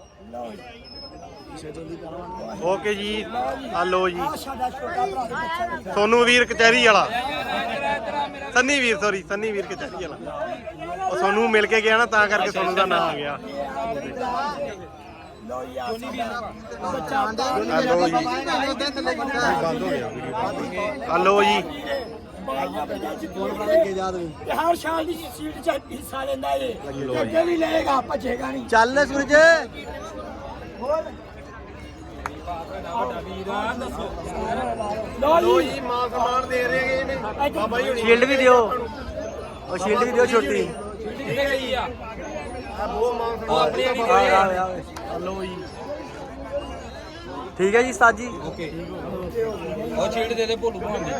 ਓਕੇ ਜੀ, ਆ ਲੋ ਜੀ। ਸਾਡਾ ਸੋਨੂ ਵੀਰ ਕਚਹਿਰੀ ਵਾਲਾ। ਸੰਨੀ ਵੀਰ ਸੌਰੀ ਸੰਨੀ ਵੀਰ ਕਚਹਿਰੀ ਵਾਲਾ। ਉਹ ਸੋਨੂੰ ਮਿਲ ਕੇ ਗਿਆ ਨਾ, ਤਾਂ ਕਰਕੇ ਸੋਨੂ ਦਾ ਨਾਮ ਆ ਗਿਆ। ਲੋ ਜੀ। ਬੰਦ ਹੋ ਗਿਆ ਆ ਲੋ ਜੀ। ਹਰ ਸਾਲ ਦੀ ਸੀਟ ਚ ਹਿੱਸਾ ਲੈਂਦਾ ਏ। ਤੇ ਅੱਗੇ ਵੀ ਲਏਗਾ ਭੱਜੇਗਾ ਨਹੀਂ। ਚੱਲ ਸੂਰਜ। ਲੋ ਲੋ ਜੀ। ਜੀ ਮਾਨ ਸਨਮਾਨ ਦੇ ਰਹੇ ਨੇ ਬਾਬਾ ਜੀ ਹੁਣੀ ਸ਼ੀਲਡ ਵੀ ਦਿਓ। ਉਹ ਸ਼ੀਲਡ ਵੀ ਦਿਓ ਛੋਟੀ। ਆ? ਬਹੁਤ ਮਾਨ ਸਨਮਾਨ ਆ। ਆ ਆ ਲੋ ਜੀ ਠੀਕ ਹੈ ਜੀ ਉਸਤਾਦ ਜੀ।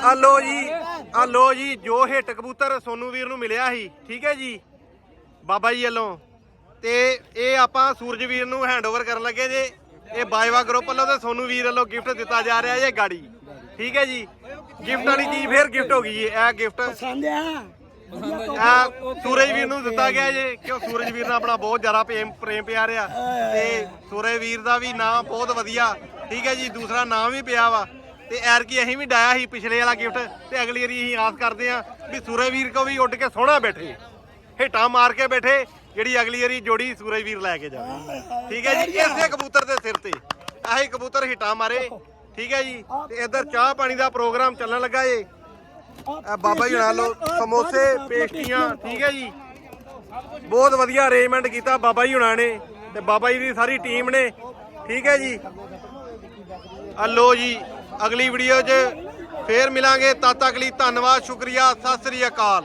ਆ ਲੋ ਜੀ ਆ ਲੋ ਜੀ ਜੋ ਹਿੱਟ ਕਬੂਤਰ ਸੋਨੂ ਵੀਰ ਨੂੰ ਮਿਲਿਆ ਸੀ ਠੀਕ ਹੈ ਜੀ? ਬਾਬਾ ਜੀ ਵੱਲੋਂ। ਤੇ ਇਹ ਆਪਾਂ ਸੂਰਜ ਵੀਰ ਨੂੰ ਹੈਂਡਓਵਰ ਕਰਨ ਲੱਗੇ ਜੇ। ਇਹ ਬਾਈਵਾ ਗਰੁੱਪ ਵੱਲੋਂ ਤੇ ਸੋਨੂ ਵੀਰ ਵੱਲੋਂ ਗਿਫਟ ਦਿੱਤਾ ਜਾ ਰਿਹਾ ਜੇ ਗਾੜੀ। ਠੀਕ ਹੈ ਜੀ? ਗਿਫਟ ਵਾਲੀ ਚੀਜ਼ ਫੇਰ ਗਿਫਟ ਹੋ ਗਈ ਜੀ ਇਹ ਗਿਫਟ ਪਸੰਦ ਆ। ਆ ਸੂਰਜ ਵੀਰ ਨੂੰ ਦਿੱਤਾ ਗਿਆ ਜੇ ਕਿਉਂ ਸੂਰਜ ਵੀਰ ਨਾਲ ਆਪਣਾ ਬਹੁਤ ਜ਼ਿਆਦਾ ਪ੍ਰੇਮ ਪ੍ਰੇਮ ਪਿਆਰ ਆ ਤੇ ਸੂਰਜ ਵੀਰ ਦਾ ਵੀ ਨਾਮ ਬਹੁਤ ਵਧੀਆ ਠੀਕ ਹੈ ਜੀ ਦੂਸਰਾ ਨਾਮ ਵੀ ਪਿਆ ਵਾ। ਤੇ ਐਰ ਕੀ ਅਸੀਂ ਵੀ ਡਾਇਆ ਸੀ ਪਿਛਲੇ ਵਾਲਾ ਗਿਫਟ ਤੇ ਅਗਲੀ ਵਾਰੀ ਅਸੀਂ ਆਸ ਕਰਦੇ ਆ ਵੀ ਸੂਰਜ ਵੀਰ ਕੋ ਵੀ ਉੱਡ ਕੇ ਸੋਹਣਾ ਬੈਠੇ ਹੇਟਾਂ ਮਾਰ ਕੇ ਬੈਠੇ ਜਿਹੜੀ ਅਗਲੀ ਵਾਰੀ ਜੋੜੀ ਸੂਰਜ ਵੀਰ ਲੈ ਕੇ ਜਾਵੇ। ਠੀਕ ਹੈ ਜੀ ਇਸੇ ਕਬੂਤਰ ਦੇ ਸਿਰ ਤੇ ਆਹੀ ਕਬੂਤਰ ਹਿੱਟਾਂ ਮਾਰੇ ਠੀਕ ਹੈ ਜੀ ਤੇ ਇੱਧਰ ਚਾਹ ਪਾਣੀ ਦਾ ਪ੍ਰੋਗਰਾਮ ਚੱਲਣ ਲੱਗਾ ਏ। ਇਹ ਬਾਬਾ ਜੀ ਨਾਲ ਲੋ ਸਮੋਸੇ, ਪੇਸਟੀਆਂ, ਠੀਕ ਹੈ ਜੀ। ਬਹੁਤ ਵਧੀਆ ਅਰੇਂਜਮੈਂਟ ਕੀਤਾ ਬਾਬਾ ਜੀ ਹੁਣਾਂ ਨੇ ਤੇ ਬਾਬਾ ਜੀ ਦੀ ਸਾਰੀ ਟੀਮ ਨੇ, ਠੀਕ ਹੈ ਜੀ। ਆ ਲੋ ਜੀ, ਅਗਲੀ ਵੀਡੀਓ 'ਚ ਫੇਰ ਮਿਲਾਂਗੇ। ਤਦ ਤੱਕ ਲਈ ਧੰਨਵਾਦ, ਸ਼ੁਕਰੀਆ, ਸਤਿ ਸ੍ਰੀ ਅਕਾਲ।